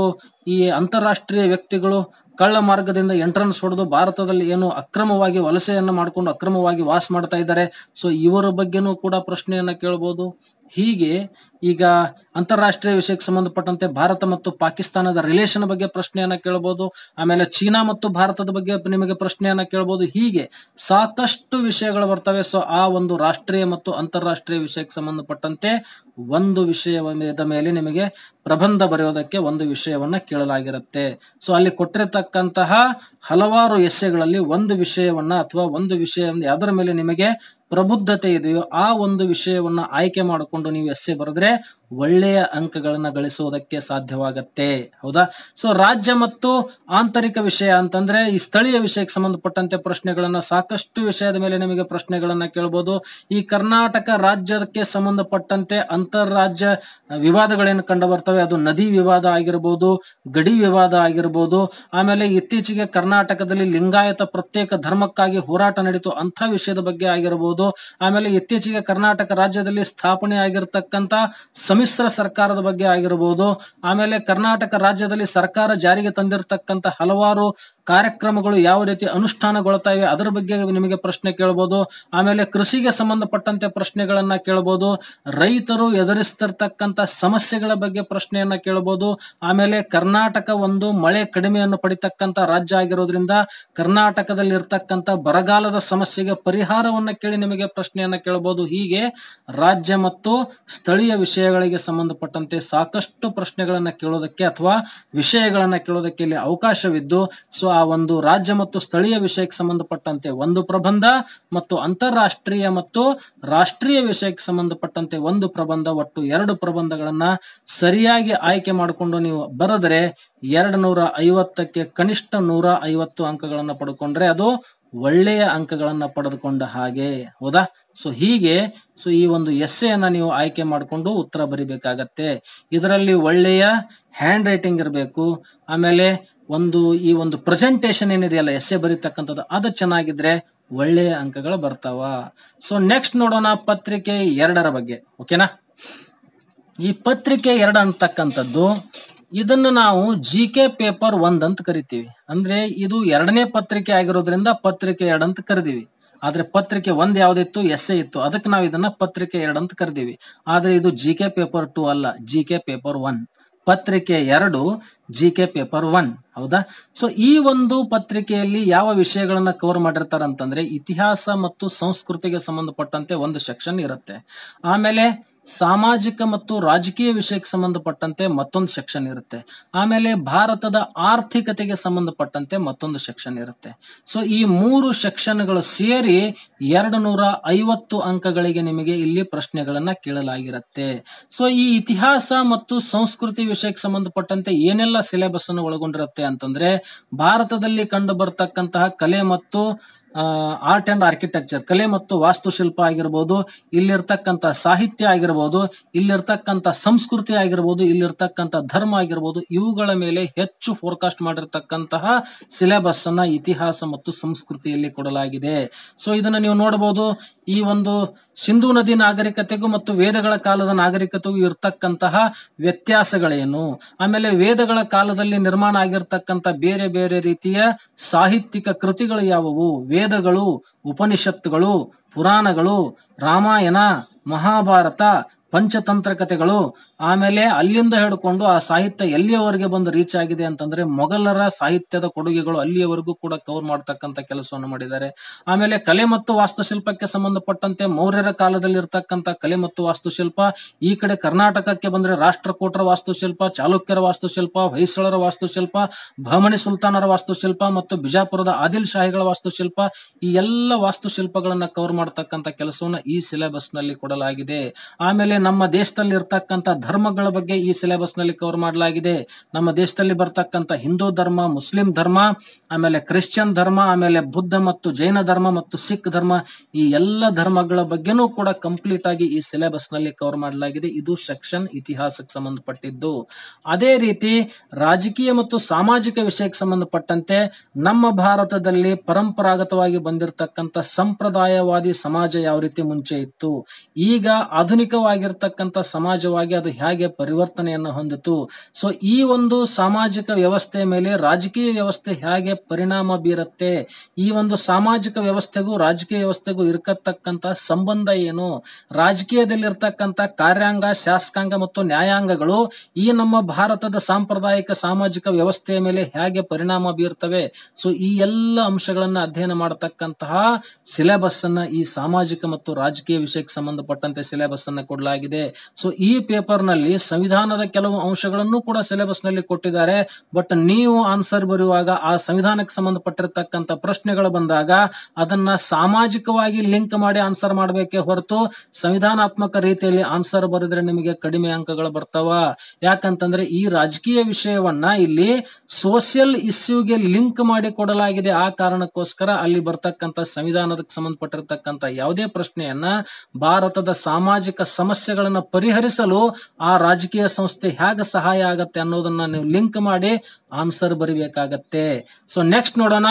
ಈ ಅಂತಾರಾಷ್ಟ್ರೀಯ ವ್ಯಕ್ತಿಗಳು ಕಳ್ಳ ಮಾರ್ಗದಿಂದ ಎಂಟ್ರನ್ಸ್ ಹೊಡೆದು ಭಾರತದಲ್ಲಿ ಏನು ಅಕ್ರಮವಾಗಿ ವಲಸೆಯನ್ನು ಮಾಡಿಕೊಂಡು ಅಕ್ರಮವಾಗಿ ವಾಸ ಮಾಡ್ತಾ ಇದ್ದಾರೆ. ಸೊ ಇವರ ಬಗ್ಗೆನೂ ಕೂಡ ಪ್ರಶ್ನೆಯನ್ನ ಕೇಳಬಹುದು ಹೀಗೆ ಈಗ ಅಂತಾರಾಷ್ಟ್ರೀಯ ವಿಷಯಕ್ಕೆ ಸಂಬಂಧಪಟ್ಟಂತೆ ಭಾರತ ಮತ್ತು ಪಾಕಿಸ್ತಾನದ ರಿಲೇಷನ್ ಬಗ್ಗೆ ಪ್ರಶ್ನೆಯನ್ನ ಕೇಳಬಹುದು ಆಮೇಲೆ ಚೀನಾ ಮತ್ತು ಭಾರತದ ಬಗ್ಗೆ ನಿಮಗೆ ಪ್ರಶ್ನೆಯನ್ನ ಕೇಳಬಹುದು ಹೀಗೆ ಸಾಕಷ್ಟು ವಿಷಯಗಳು ಬರ್ತವೆ. ಸೊ ಆ ಒಂದು ರಾಷ್ಟ್ರೀಯ ಮತ್ತು ಅಂತಾರಾಷ್ಟ್ರೀಯ ವಿಷಯಕ್ಕೆ ಸಂಬಂಧಪಟ್ಟಂತೆ ಒಂದು ವಿಷಯದ ಮೇಲೆ ನಿಮಗೆ ಪ್ರಬಂಧ ಬರೆಯೋದಕ್ಕೆ ಒಂದು ವಿಷಯವನ್ನ ಕೇಳಲಾಗಿರುತ್ತೆ. ಸೊ ಅಲ್ಲಿ ಕೊಟ್ಟಿರತಕ್ಕಂತಹ ಹಲವಾರು ಎಸ್ಸೆಗಳಲ್ಲಿ ಒಂದು ವಿಷಯವನ್ನ ಅಥವಾ ಒಂದು ವಿಷಯ ಅದರ ಮೇಲೆ ನಿಮಗೆ ಪ್ರಬುದ್ಧತೆ ಇದೆಯೋ ಆ ಒಂದು ವಿಷಯವನ್ನ ಆಯ್ಕೆ ಮಾಡಿಕೊಂಡು ನೀವು ಎಸ್ಸೆ ಬರೆದ್ರೆ ಒಳ್ಳೆಯ ಅಂಕಗಳನ್ನ ಗಳಿಸುವುದಕ್ಕೆ ಸಾಧ್ಯವಾಗತ್ತೆ. ಹೌದಾ? ಸೊ ರಾಜ್ಯ ಮತ್ತು ಆಂತರಿಕ ವಿಷಯ ಅಂತಂದ್ರೆ ಈ ಸ್ಥಳೀಯ ವಿಷಯಕ್ಕೆ ಸಂಬಂಧಪಟ್ಟಂತೆ ಪ್ರಶ್ನೆಗಳನ್ನ ಸಾಕಷ್ಟು ವಿಷಯದ ಮೇಲೆ ನಿಮಗೆ ಪ್ರಶ್ನೆಗಳನ್ನ ಕೇಳ್ಬೋದು. ಈ ಕರ್ನಾಟಕ ರಾಜ್ಯಕ್ಕೆ ಸಂಬಂಧಪಟ್ಟಂತೆ ಅಂತಾರಾಜ್ಯ ವಿವಾದಗಳೇನು ಕಂಡು ಬರ್ತವೆ? ಅದು ನದಿ ವಿವಾದ ಆಗಿರ್ಬೋದು, ಗಡಿ ವಿವಾದ ಆಗಿರ್ಬೋದು. ಆಮೇಲೆ ಇತ್ತೀಚೆಗೆ ಕರ್ನಾಟಕದಲ್ಲಿ ಲಿಂಗಾಯತ ಪ್ರತ್ಯೇಕ ಧರ್ಮಕ್ಕಾಗಿ ಹೋರಾಟ ನಡೀತು ಅಂತ ವಿಷಯದ ಬಗ್ಗೆ ಆಗಿರಬಹುದು ಆಮೇಲೆ ಇತ್ತೀಚೆಗೆ ಕರ್ನಾಟಕ ರಾಜ್ಯದಲ್ಲಿ ಸ್ಥಾಪನೆ ಆಗಿರತಕ್ಕಂತ ಸಮ್ಮಿಶ್ರ ಸರ್ಕಾರದ ಬಗ್ಗೆ ಆಗಿರಬಹುದು ಆಮೇಲೆ ಕರ್ನಾಟಕ ರಾಜ್ಯದಲ್ಲಿ ಸರ್ಕಾರ ಜಾರಿಗೆ ತಂದಿರತಕ್ಕಂತ ಹಲವಾರು ಕಾರ್ಯಕ್ರಮಗಳು ಯಾವ ರೀತಿ ಅನುಷ್ಠಾನಗೊಳ್ತಾ ಇವೆ ಅದರ ಬಗ್ಗೆ ನಿಮಗೆ ಪ್ರಶ್ನೆ ಕೇಳ್ಬೋದು. ಆಮೇಲೆ ಕೃಷಿಗೆ ಸಂಬಂಧಪಟ್ಟಂತೆ ಪ್ರಶ್ನೆಗಳನ್ನ ಕೇಳ್ಬೋದು. ರೈತರು ಎದುರಿಸ್ತಿರ್ತಕ್ಕಂತ ಸಮಸ್ಯೆಗಳ ಬಗ್ಗೆ ಪ್ರಶ್ನೆಯನ್ನ ಕೇಳ್ಬೋದು. ಆಮೇಲೆ ಕರ್ನಾಟಕ ಒಂದು ಮಳೆ ಕಡಿಮೆಯನ್ನು ಪಡಿತಕ್ಕಂತ ರಾಜ್ಯ ಆಗಿರೋದ್ರಿಂದ ಕರ್ನಾಟಕದಲ್ಲಿ ಇರ್ತಕ್ಕಂತ ಬರಗಾಲದ ಸಮಸ್ಯೆಗೆ ಪರಿಹಾರವನ್ನ ಕೇಳಿ ನಿಮಗೆ ಪ್ರಶ್ನೆಯನ್ನ ಕೇಳಬಹುದು ಹೀಗೆ ರಾಜ್ಯ ಮತ್ತು ಸ್ಥಳೀಯ ವಿಷಯಗಳಿಗೆ ಸಂಬಂಧಪಟ್ಟಂತೆ ಸಾಕಷ್ಟು ಪ್ರಶ್ನೆಗಳನ್ನ ಕೇಳೋದಕ್ಕೆ ಅಥವಾ ವಿಷಯಗಳನ್ನ ಕೇಳೋದಕ್ಕೆ ಇಲ್ಲಿ ಅವಕಾಶವಿದ್ದು, ಸೊ ಆ ಒಂದು ರಾಜ್ಯ ಮತ್ತು ಸ್ಥಳೀಯ ವಿಷಯಕ್ಕೆ ಸಂಬಂಧಪಟ್ಟಂತೆ ಒಂದು ಪ್ರಬಂಧ ಮತ್ತು ಅಂತಾರಾಷ್ಟ್ರೀಯ ಮತ್ತು ರಾಷ್ಟ್ರೀಯ ವಿಷಯಕ್ಕೆ ಸಂಬಂಧಪಟ್ಟಂತೆ ಒಂದು ಪ್ರಬಂಧ, ಒಟ್ಟು ಎರಡು ಪ್ರಬಂಧಗಳನ್ನ ಸರಿಯಾಗಿ ಆಯ್ಕೆ ಮಾಡಿಕೊಂಡು ನೀವು ಬರೆದರೆ ಎರಡು ನೂರ ಐವತ್ತಕ್ಕೆ ಕನಿಷ್ಠ ನೂರ ಐವತ್ತು ಅಂಕಗಳನ್ನ ಪಡ್ಕೊಂಡ್ರೆ ಅದು ಒಳ್ಳೆಯ ಅಂಕಗಳನ್ನ ಪಡೆದುಕೊಂಡ ಹಾಗೆ. ಹೌದಾ? ಸೊ ಹೀಗೆ, ಸೊ ಈ ಒಂದು ಎಸ್ಸೆಯನ್ನ ನೀವು ಆಯ್ಕೆ ಮಾಡಿಕೊಂಡು ಉತ್ತರ ಬರಿಬೇಕಾಗತ್ತೆ. ಇದರಲ್ಲಿ ಒಳ್ಳೆಯ ಹ್ಯಾಂಡ್ ರೈಟಿಂಗ್ ಇರಬೇಕು. ಆಮೇಲೆ ಒಂದು ಈ ಒಂದು ಪ್ರೆಸೆಂಟೇಶನ್ ಏನಿದೆಯಲ್ಲ ಎಸ್ಸೆ ಬರೀತಕ್ಕಂಥದ್ದು, ಅದು ಚೆನ್ನಾಗಿದ್ರೆ ಒಳ್ಳೆಯ ಅಂಕಗಳು ಬರ್ತಾವ. ಸೊ ನೆಕ್ಸ್ಟ್ ನೋಡೋಣ ಪತ್ರಿಕೆ ಎರಡರ ಬಗ್ಗೆ ಓಕೆನಾ ಈ ಪತ್ರಿಕೆ ಎರಡು ಅಂತಕ್ಕಂಥದ್ದು, ಇದನ್ನು ನಾವು ಜಿ ಕೆ ಪೇಪರ್ ಒಂದ್ ಅಂತ ಕರಿತೀವಿ. ಅಂದ್ರೆ ಇದು ಎರಡನೇ ಪತ್ರಿಕೆ ಆಗಿರೋದ್ರಿಂದ ಪತ್ರಿಕೆ ಎರಡು ಅಂತ ಕರೆದಿವಿ. ಆದ್ರೆ ಪತ್ರಿಕೆ ಒಂದ್ ಯಾವ್ದಿತ್ತು? ಎಸ್ ಎ ಇತ್ತು. ಅದಕ್ಕೆ ನಾವು ಇದನ್ನ ಪತ್ರಿಕೆ ಎರಡು ಅಂತ ಕರೆದಿವಿ. ಆದ್ರೆ ಇದು ಜಿ ಕೆ ಪೇಪರ್ ಟು ಅಲ್ಲ ಜಿ ಕೆ ಪೇಪರ್ ಒನ್ ಪತ್ರಿಕೆ ಎರಡು ಜಿ ಕೆ ಪೇಪರ್ ಒನ್ ಹೌದಾ? ಸೊ ಈ ಒಂದು ಪತ್ರಿಕೆಯಲ್ಲಿ ಯಾವ ವಿಷಯಗಳನ್ನ ಕವರ್ ಮಾಡಿರ್ತಾರೆ ಅಂತಂದ್ರೆ ಇತಿಹಾಸ ಮತ್ತು ಸಂಸ್ಕೃತಿಗೆ ಸಂಬಂಧಪಟ್ಟಂತೆ ಒಂದು ಸೆಕ್ಷನ್ ಇರುತ್ತೆ. ಆಮೇಲೆ ಸಾಮಾಜಿಕ ಮತ್ತು ರಾಜಕೀಯ ವಿಷಯಕ್ಕೆ ಸಂಬಂಧಪಟ್ಟಂತೆ ಮತ್ತೊಂದು ಸೆಕ್ಷನ್ ಇರುತ್ತೆ. ಆಮೇಲೆ ಭಾರತದ ಆರ್ಥಿಕತೆಗೆ ಸಂಬಂಧಪಟ್ಟಂತೆ ಮತ್ತೊಂದು ಸೆಕ್ಷನ್ ಇರುತ್ತೆ. ಸೊ ಈ ಮೂರು ಸೆಕ್ಷನ್ಗಳು ಸೇರಿ ಎರಡು ನೂರ ಐವತ್ತು ಅಂಕಗಳಿಗೆ ನಿಮಗೆ ಇಲ್ಲಿ ಪ್ರಶ್ನೆಗಳನ್ನ ಕೇಳಲಾಗಿರುತ್ತೆ. ಸೊ ಈ ಇತಿಹಾಸ ಮತ್ತು ಸಂಸ್ಕೃತಿ ವಿಷಯಕ್ಕೆ ಸಂಬಂಧಪಟ್ಟಂತೆ ಏನೆಲ್ಲ ಸಿಲೆಬಸ್ ಅನ್ನು ಒಳಗೊಂಡಿರುತ್ತೆ ಅಂತಂದ್ರೆ, ಭಾರತದಲ್ಲಿ ಕಂಡು ಬರ್ತಕ್ಕಂತಹ ಕಲೆ ಮತ್ತು ಆರ್ಟ್ ಅಂಡ್ ಆರ್ಕಿಟೆಕ್ಚರ್ ಕಲೆ ಮತ್ತು ವಾಸ್ತುಶಿಲ್ಪ ಆಗಿರ್ಬೋದು, ಇಲ್ಲಿರ್ತಕ್ಕಂಥ ಸಾಹಿತ್ಯ ಆಗಿರ್ಬೋದು, ಇಲ್ಲಿರ್ತಕ್ಕಂಥ ಸಂಸ್ಕೃತಿ ಆಗಿರ್ಬೋದು, ಇಲ್ಲಿರ್ತಕ್ಕಂಥ ಧರ್ಮ ಆಗಿರ್ಬೋದು, ಇವುಗಳ ಮೇಲೆ ಹೆಚ್ಚು ಫೋರ್ಕಾಸ್ಟ್ ಮಾಡಿರ್ತಕ್ಕಂತಹ ಸಿಲೆಬಸ್ ಅನ್ನ ಇತಿಹಾಸ ಮತ್ತು ಸಂಸ್ಕೃತಿಯಲ್ಲಿ ಕೊಡಲಾಗಿದೆ. ಸೊ ಇದನ್ನ ನೀವು ನೋಡಬಹುದು ಈ ಒಂದು ಸಿಂಧೂ ನದಿ ನಾಗರಿಕತೆಗೂ ಮತ್ತು ವೇದಗಳ ಕಾಲದ ನಾಗರಿಕತೆಗೂ ಇರ್ತಕ್ಕಂತಹ ವ್ಯತ್ಯಾಸಗಳೇನು? ಆಮೇಲೆ ವೇದಗಳ ಕಾಲದಲ್ಲಿ ನಿರ್ಮಾಣ ಆಗಿರ್ತಕ್ಕಂಥ ಬೇರೆ ಬೇರೆ ರೀತಿಯ ಸಾಹಿತ್ಯಿಕ ಕೃತಿಗಳು ಯಾವುವು? ವೇದಗಳು, ಉಪನಿಷತ್ತುಗಳು, ಪುರಾಣಗಳು, ರಾಮಾಯಣ, ಮಹಾಭಾರತ, ಪಂಚತಂತ್ರ ಕಥೆಗಳು ಆಮೇಲೆ ಅಲ್ಲಿಂದ ಹಿಡ್ಕೊಂಡು ಆ ಸಾಹಿತ್ಯ ಎಲ್ಲಿಯವರೆಗೆ ಬಂದು ರೀಚ್ ಆಗಿದೆ ಅಂತಂದ್ರೆ ಮೊಘಲರ ಸಾಹಿತ್ಯದ ಕೊಡುಗೆಗಳು ಅಲ್ಲಿಯವರೆಗೂ ಕೂಡ ಕವರ್ ಮಾಡ್ತಕ್ಕಂಥ ಕೆಲಸವನ್ನು ಮಾಡಿದ್ದಾರೆ. ಆಮೇಲೆ ಕಲೆ ಮತ್ತು ವಾಸ್ತುಶಿಲ್ಪಕ್ಕೆ ಸಂಬಂಧಪಟ್ಟಂತೆ ಮೌರ್ಯರ ಕಾಲದಲ್ಲಿ ಇರ್ತಕ್ಕಂಥ ಕಲೆ ಮತ್ತು ವಾಸ್ತುಶಿಲ್ಪ, ಈ ಕಡೆ ಕರ್ನಾಟಕಕ್ಕೆ ಬಂದ್ರೆ ರಾಷ್ಟ್ರಕೂಟರ ವಾಸ್ತುಶಿಲ್ಪ, ಚಾಲುಕ್ಯರ ವಾಸ್ತುಶಿಲ್ಪ, ಹೊಯ್ಸಳರ ವಾಸ್ತುಶಿಲ್ಪ ಬಹಮಣಿ ಸುಲ್ತಾನರ ವಾಸ್ತುಶಿಲ್ಪ ಮತ್ತು ಬಿಜಾಪುರದ ಆದಿಲ್ ಶಾಹಿಗಳ ವಾಸ್ತುಶಿಲ್ಪ, ಈ ಎಲ್ಲ ವಾಸ್ತುಶಿಲ್ಪಗಳನ್ನ ಕವರ್ ಮಾಡ್ತಕ್ಕಂಥ ಕೆಲಸವನ್ನ ಈ ಸಿಲೆಬಸ್ನಲ್ಲಿ ಕೊಡಲಾಗಿದೆ. ಆಮೇಲೆ ನಮ್ಮ ದೇಶದಲ್ಲಿ ಇರ್ತಕ್ಕಂತ ಧರ್ಮಗಳ ಬಗ್ಗೆ ಈ ಸಿಲೆಬಸ್ನಲ್ಲಿ ಕವರ್ ಮಾಡಲಾಗಿದೆ. ನಮ್ಮ ದೇಶದಲ್ಲಿ ಬರ್ತಕ್ಕಂತ ಹಿಂದೂ ಧರ್ಮ, ಮುಸ್ಲಿಂ ಧರ್ಮ, ಆಮೇಲೆ ಕ್ರಿಶ್ಚಿಯನ್ ಧರ್ಮ, ಆಮೇಲೆ ಬುದ್ಧ ಮತ್ತು ಜೈನ ಧರ್ಮ ಮತ್ತು ಸಿಖ್ ಧರ್ಮ ಈ ಎಲ್ಲ ಧರ್ಮಗಳ ಬಗ್ಗೆನೂ ಕೂಡ ಕಂಪ್ಲೀಟ್ ಆಗಿ ಈ ಸಿಲೆಬಸ್ನಲ್ಲಿ ಕವರ್ ಮಾಡಲಾಗಿದೆ. ಇದು ಸೆಕ್ಷನ್ ಇತಿಹಾಸಕ್ಕೆ ಸಂಬಂಧಪಟ್ಟಿದ್ದು. ಅದೇ ರೀತಿ ರಾಜಕೀಯ ಮತ್ತು ಸಾಮಾಜಿಕ ವಿಷಯಕ್ಕೆ ಸಂಬಂಧಪಟ್ಟಂತೆ ನಮ್ಮ ಭಾರತದಲ್ಲಿ ಪರಂಪರಾಗತವಾಗಿ ಬಂದಿರತಕ್ಕಂತ ಸಂಪ್ರದಾಯವಾದಿ ಸಮಾಜ ಯಾವ ರೀತಿ ಮುಂಚೆ ಇತ್ತು? ಈಗ ಆಧುನಿಕವಾಗಿರ್ತಕ್ಕಂಥ ಸಮಾಜವಾಗಿ ಅದು ಹೇಗೆ ಪರಿವರ್ತನೆಯನ್ನು ಹೊಂದಿತು. ಸೊ ಈ ಒಂದು ಸಾಮಾಜಿಕ ವ್ಯವಸ್ಥೆ ಮೇಲೆ ರಾಜಕೀಯ ವ್ಯವಸ್ಥೆ ಹೇಗೆ ಪರಿಣಾಮ ಬೀರುತ್ತೆ? ಈ ಒಂದು ಸಾಮಾಜಿಕ ವ್ಯವಸ್ಥೆಗೂ ರಾಜಕೀಯ ವ್ಯವಸ್ಥೆಗೂ ಇರತಕ್ಕಂತ ಸಂಬಂಧ ಏನು? ರಾಜಕೀಯದಲ್ಲಿ ರಾಜಕೀಯದಲ್ಲಿರ್ತಕ್ಕಂಥ ಕಾರ್ಯಾಂಗ, ಶಾಸಕಾಂಗ ಮತ್ತು ನ್ಯಾಯಾಂಗಗಳು ಈ ನಮ್ಮ ಭಾರತದ ಸಾಂಪ್ರದಾಯಿಕ ಸಾಮಾಜಿಕ ವ್ಯವಸ್ಥೆಯ ಮೇಲೆ ಹೇಗೆ ಪರಿಣಾಮ ಬೀರ್ತವೆ? ಸೊ ಈ ಎಲ್ಲ ಅಂಶಗಳನ್ನ ಅಧ್ಯಯನ ಮಾಡತಕ್ಕಂತಹ ಸಿಲೆಬಸ್ ಅನ್ನ ಈ ಸಾಮಾಜಿಕ ಮತ್ತು ರಾಜಕೀಯ ವಿಷಯಕ್ಕೆ ಸಂಬಂಧಪಟ್ಟಂತೆ ಸಿಲೆಬಸ್ ಅನ್ನ ಕೊಡಲಾಗಿದೆ. ಸೊ ಈ ಪೇಪರ್ ನಲ್ಲಿ ಸಂವಿಧಾನದ ಕೆಲವು ಅಂಶಗಳನ್ನು ಕೂಡ ಸಿಲೆಬಸ್ನಲ್ಲಿ ಕೊಟ್ಟಿದ್ದಾರೆ. ಬಟ್ ನೀವು ಆನ್ಸರ್ ಬರೆಯುವಾಗ ಆ ಸಂವಿಧಾನಕ್ಕೆ ಸಂಬಂಧಪಟ್ಟಿರ್ತಕ್ಕಂಥ ಪ್ರಶ್ನೆಗಳು ಬಂದಾಗ ಅದನ್ನ ಸಾಮಾಜಿಕವಾಗಿ ಲಿಂಕ್ ಮಾಡಿ ಆನ್ಸರ್ ಮಾಡಬೇಕೇ ಹೊರತು ಸಂವಿಧಾನಾತ್ಮಕ ರೀತಿಯಲ್ಲಿ ಆನ್ಸರ್ ಬರೆದ್ರೆ ನಿಮಗೆ ಕಡಿಮೆ ಅಂಕಗಳು ಬರ್ತಾವ. ಯಾಕಂತಂದ್ರೆ ಈ ರಾಜಕೀಯ ವಿಷಯವನ್ನ ಇಲ್ಲಿ ಸೋಷಿಯಲ್ ಇಶ್ಯೂಗೆ ಲಿಂಕ್ ಮಾಡಿ ಕೊಡಲಾಗಿದೆ. ಆ ಕಾರಣಕ್ಕೋಸ್ಕರ ಅಲ್ಲಿ ಬರ್ತಕ್ಕಂಥ ಸಂವಿಧಾನದಕ್ಕೆ ಸಂಬಂಧಪಟ್ಟಿರ್ತಕ್ಕಂಥ ಯಾವುದೇ ಪ್ರಶ್ನೆಯನ್ನ ಭಾರತದ ಸಾಮಾಜಿಕ ಸಮಸ್ಯೆಗಳನ್ನ ಪರಿಹರಿಸಲು ಆ ರಾಜಕೀಯ ಸಂಸ್ಥೆ ಹೇಗೆ ಸಹಾಯ ಆಗತ್ತೆ ಅನ್ನೋದನ್ನ ನೀವು ಲಿಂಕ್ ಮಾಡಿ ಆನ್ಸರ್ ಬರಿಬೇಕಾಗತ್ತೆ. ಸೊ ನೆಕ್ಸ್ಟ್ ನೋಡೋಣ,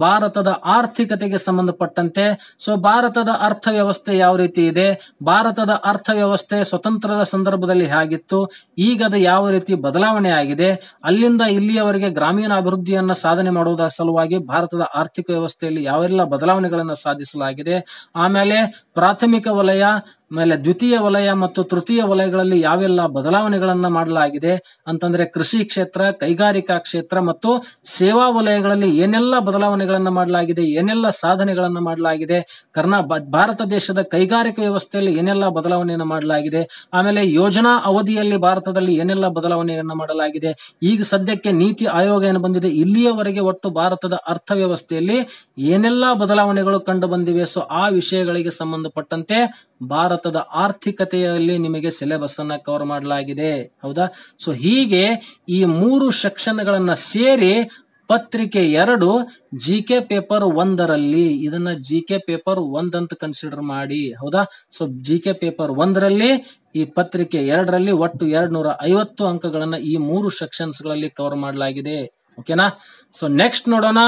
ಭಾರತದ ಆರ್ಥಿಕತೆಗೆ ಸಂಬಂಧಪಟ್ಟಂತೆ. ಸೊ ಭಾರತದ ಅರ್ಥವ್ಯವಸ್ಥೆ ಯಾವ ರೀತಿ ಇದೆ? ಭಾರತದ ಅರ್ಥವ್ಯವಸ್ಥೆ ಸ್ವತಂತ್ರದ ಸಂದರ್ಭದಲ್ಲಿ ಹೇಗಿತ್ತು? ಈಗ ಅದು ಯಾವ ರೀತಿ ಬದಲಾವಣೆ ಆಗಿದೆ? ಅಲ್ಲಿಂದ ಇಲ್ಲಿಯವರೆಗೆ ಗ್ರಾಮೀಣ ಅಭಿವೃದ್ಧಿಯನ್ನ ಸಾಧನೆ ಮಾಡುವುದರ ಸಲುವಾಗಿ ಭಾರತದ ಆರ್ಥಿಕ ವ್ಯವಸ್ಥೆಯಲ್ಲಿ ಯಾವೆಲ್ಲ ಬದಲಾವಣೆಗಳನ್ನು ಸಾಧಿಸಲಾಗಿದೆ? ಆಮೇಲೆ ಪ್ರಾಥಮಿಕ ವಲಯ, ಆಮೇಲೆ ದ್ವಿತೀಯ ವಲಯ ಮತ್ತು ತೃತೀಯ ವಲಯಗಳಲ್ಲಿ ಯಾವೆಲ್ಲ ಬದಲಾವಣೆಗಳನ್ನ ಮಾಡಲಾಗಿದೆ? ಅಂತಂದ್ರೆ ಕೃಷಿ ಕ್ಷೇತ್ರ, ಕೈಗಾರಿಕಾ ಕ್ಷೇತ್ರ ಮತ್ತು ಸೇವಾ ವಲಯಗಳಲ್ಲಿ ಏನೆಲ್ಲ ಬದಲಾವಣೆಗಳನ್ನ ಮಾಡಲಾಗಿದೆ, ಏನೆಲ್ಲ ಸಾಧನೆಗಳನ್ನ ಮಾಡಲಾಗಿದೆ, ಕರ್ನಾ ಭಾರತ ದೇಶದ ಕೈಗಾರಿಕಾ ವ್ಯವಸ್ಥೆಯಲ್ಲಿ ಏನೆಲ್ಲ ಬದಲಾವಣೆಯನ್ನ ಮಾಡಲಾಗಿದೆ, ಆಮೇಲೆ ಯೋಜನಾ ಅವಧಿಯಲ್ಲಿ ಭಾರತದಲ್ಲಿ ಏನೆಲ್ಲ ಬದಲಾವಣೆಯನ್ನು ಮಾಡಲಾಗಿದೆ, ಈಗ ಸದ್ಯಕ್ಕೆ ನೀತಿ ಆಯೋಗ ಏನು ಬಂದಿದೆ, ಇಲ್ಲಿಯವರೆಗೆ ಒಟ್ಟು ಭಾರತದ ಅರ್ಥವ್ಯವಸ್ಥೆಯಲ್ಲಿ ಏನೆಲ್ಲ ಬದಲಾವಣೆಗಳು ಕಂಡು ಬಂದಿವೆ, ಸೊ ಆ ವಿಷಯಗಳಿಗೆ ಸಂಬಂಧಪಟ್ಟಂತೆ ಭಾರತದ ಆರ್ಥಿಕತೆಯಲ್ಲಿ ನಿಮಗೆ ಸಿಲೆಬಸ್ ಅನ್ನ ಕವರ್ ಮಾಡಲಾಗಿದೆ. ಹೌದಾ? ಸೊ ಹೀಗೆ ಈ ಮೂರು ಸೆಕ್ಷನ್ಗಳನ್ನ ಸೇರಿ ಪತ್ರಿಕೆ ಎರಡು ಜಿ ಕೆ ಪೇಪರ್ ಒಂದರಲ್ಲಿ. ಇದನ್ನ ಜಿ ಕೆ ಪೇಪರ್ ಒಂದಂತ ಕನ್ಸಿಡರ್ ಮಾಡಿ. ಹೌದಾ? ಸೊ ಜಿ ಕೆ ಪೇಪರ್ ಒಂದರಲ್ಲಿ, ಈ ಪತ್ರಿಕೆ ಎರಡರಲ್ಲಿ ಒಟ್ಟು ಎರಡ್ ನೂರ ಐವತ್ತು ಅಂಕಗಳನ್ನ ಈ ಮೂರು ಸೆಕ್ಷನ್ಸ್ಗಳಲ್ಲಿ ಕವರ್ ಮಾಡಲಾಗಿದೆ ಓಕೆನಾ ಸೊ ನೆಕ್ಸ್ಟ್ ನೋಡೋಣ.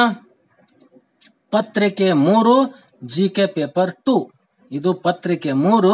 ಪತ್ರಿಕೆ ಮೂರು ಜಿ ಕೆ ಪೇಪರ್ ಟು ಇದು ಪತ್ರಿಕೆ ಮೂರು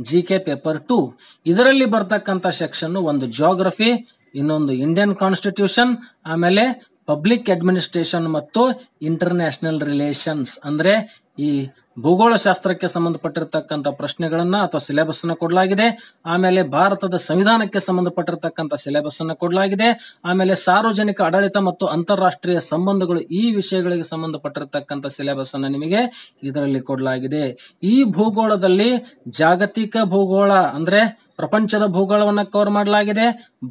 ಜಿ ಕೆ ಪೇಪರ್ ಟು ಇದರಲ್ಲಿ ಬರ್ತಕ್ಕಂಥ ಸೆಕ್ಷನ್ ಒಂದು ಜಿಯೋಗ್ರಫಿ ಇನ್ನೊಂದು ಇಂಡಿಯನ್ ಕಾನ್ಸ್ಟಿಟ್ಯೂಷನ್ ಆಮೇಲೆ ಪಬ್ಲಿಕ್ ಅಡ್ಮಿನಿಸ್ಟ್ರೇಷನ್ ಮತ್ತು ಇಂಟರ್ನ್ಯಾಷನಲ್ ರಿಲೇಷನ್ಸ್ ಅಂದ್ರೆ ಈ ಭೂಗೋಳ ಶಾಸ್ತ್ರಕ್ಕೆ ಸಂಬಂಧಪಟ್ಟಿರ್ತಕ್ಕಂಥ ಪ್ರಶ್ನೆಗಳನ್ನ ಅಥವಾ ಸಿಲೆಬಸ್ ಅನ್ನು ಕೊಡಲಾಗಿದೆ. ಆಮೇಲೆ ಭಾರತದ ಸಂವಿಧಾನಕ್ಕೆ ಸಂಬಂಧಪಟ್ಟಿರ್ತಕ್ಕಂಥ ಸಿಲೆಬಸ್ ಅನ್ನು ಕೊಡಲಾಗಿದೆ. ಆಮೇಲೆ ಸಾರ್ವಜನಿಕ ಆಡಳಿತ ಮತ್ತು ಅಂತಾರಾಷ್ಟ್ರೀಯ ಸಂಬಂಧಗಳು ಈ ವಿಷಯಗಳಿಗೆ ಸಂಬಂಧಪಟ್ಟಿರ್ತಕ್ಕಂಥ ಸಿಲೆಬಸ್ ಅನ್ನು ನಿಮಗೆ ಇದರಲ್ಲಿ ಕೊಡಲಾಗಿದೆ. ಈ ಭೂಗೋಳದಲ್ಲಿ ಜಾಗತಿಕ ಭೂಗೋಳ ಅಂದ್ರೆ ಪ್ರಪಂಚದ ಭೂಗೋಳವನ್ನು ಕವರ್ ಮಾಡಲಾಗಿದೆ,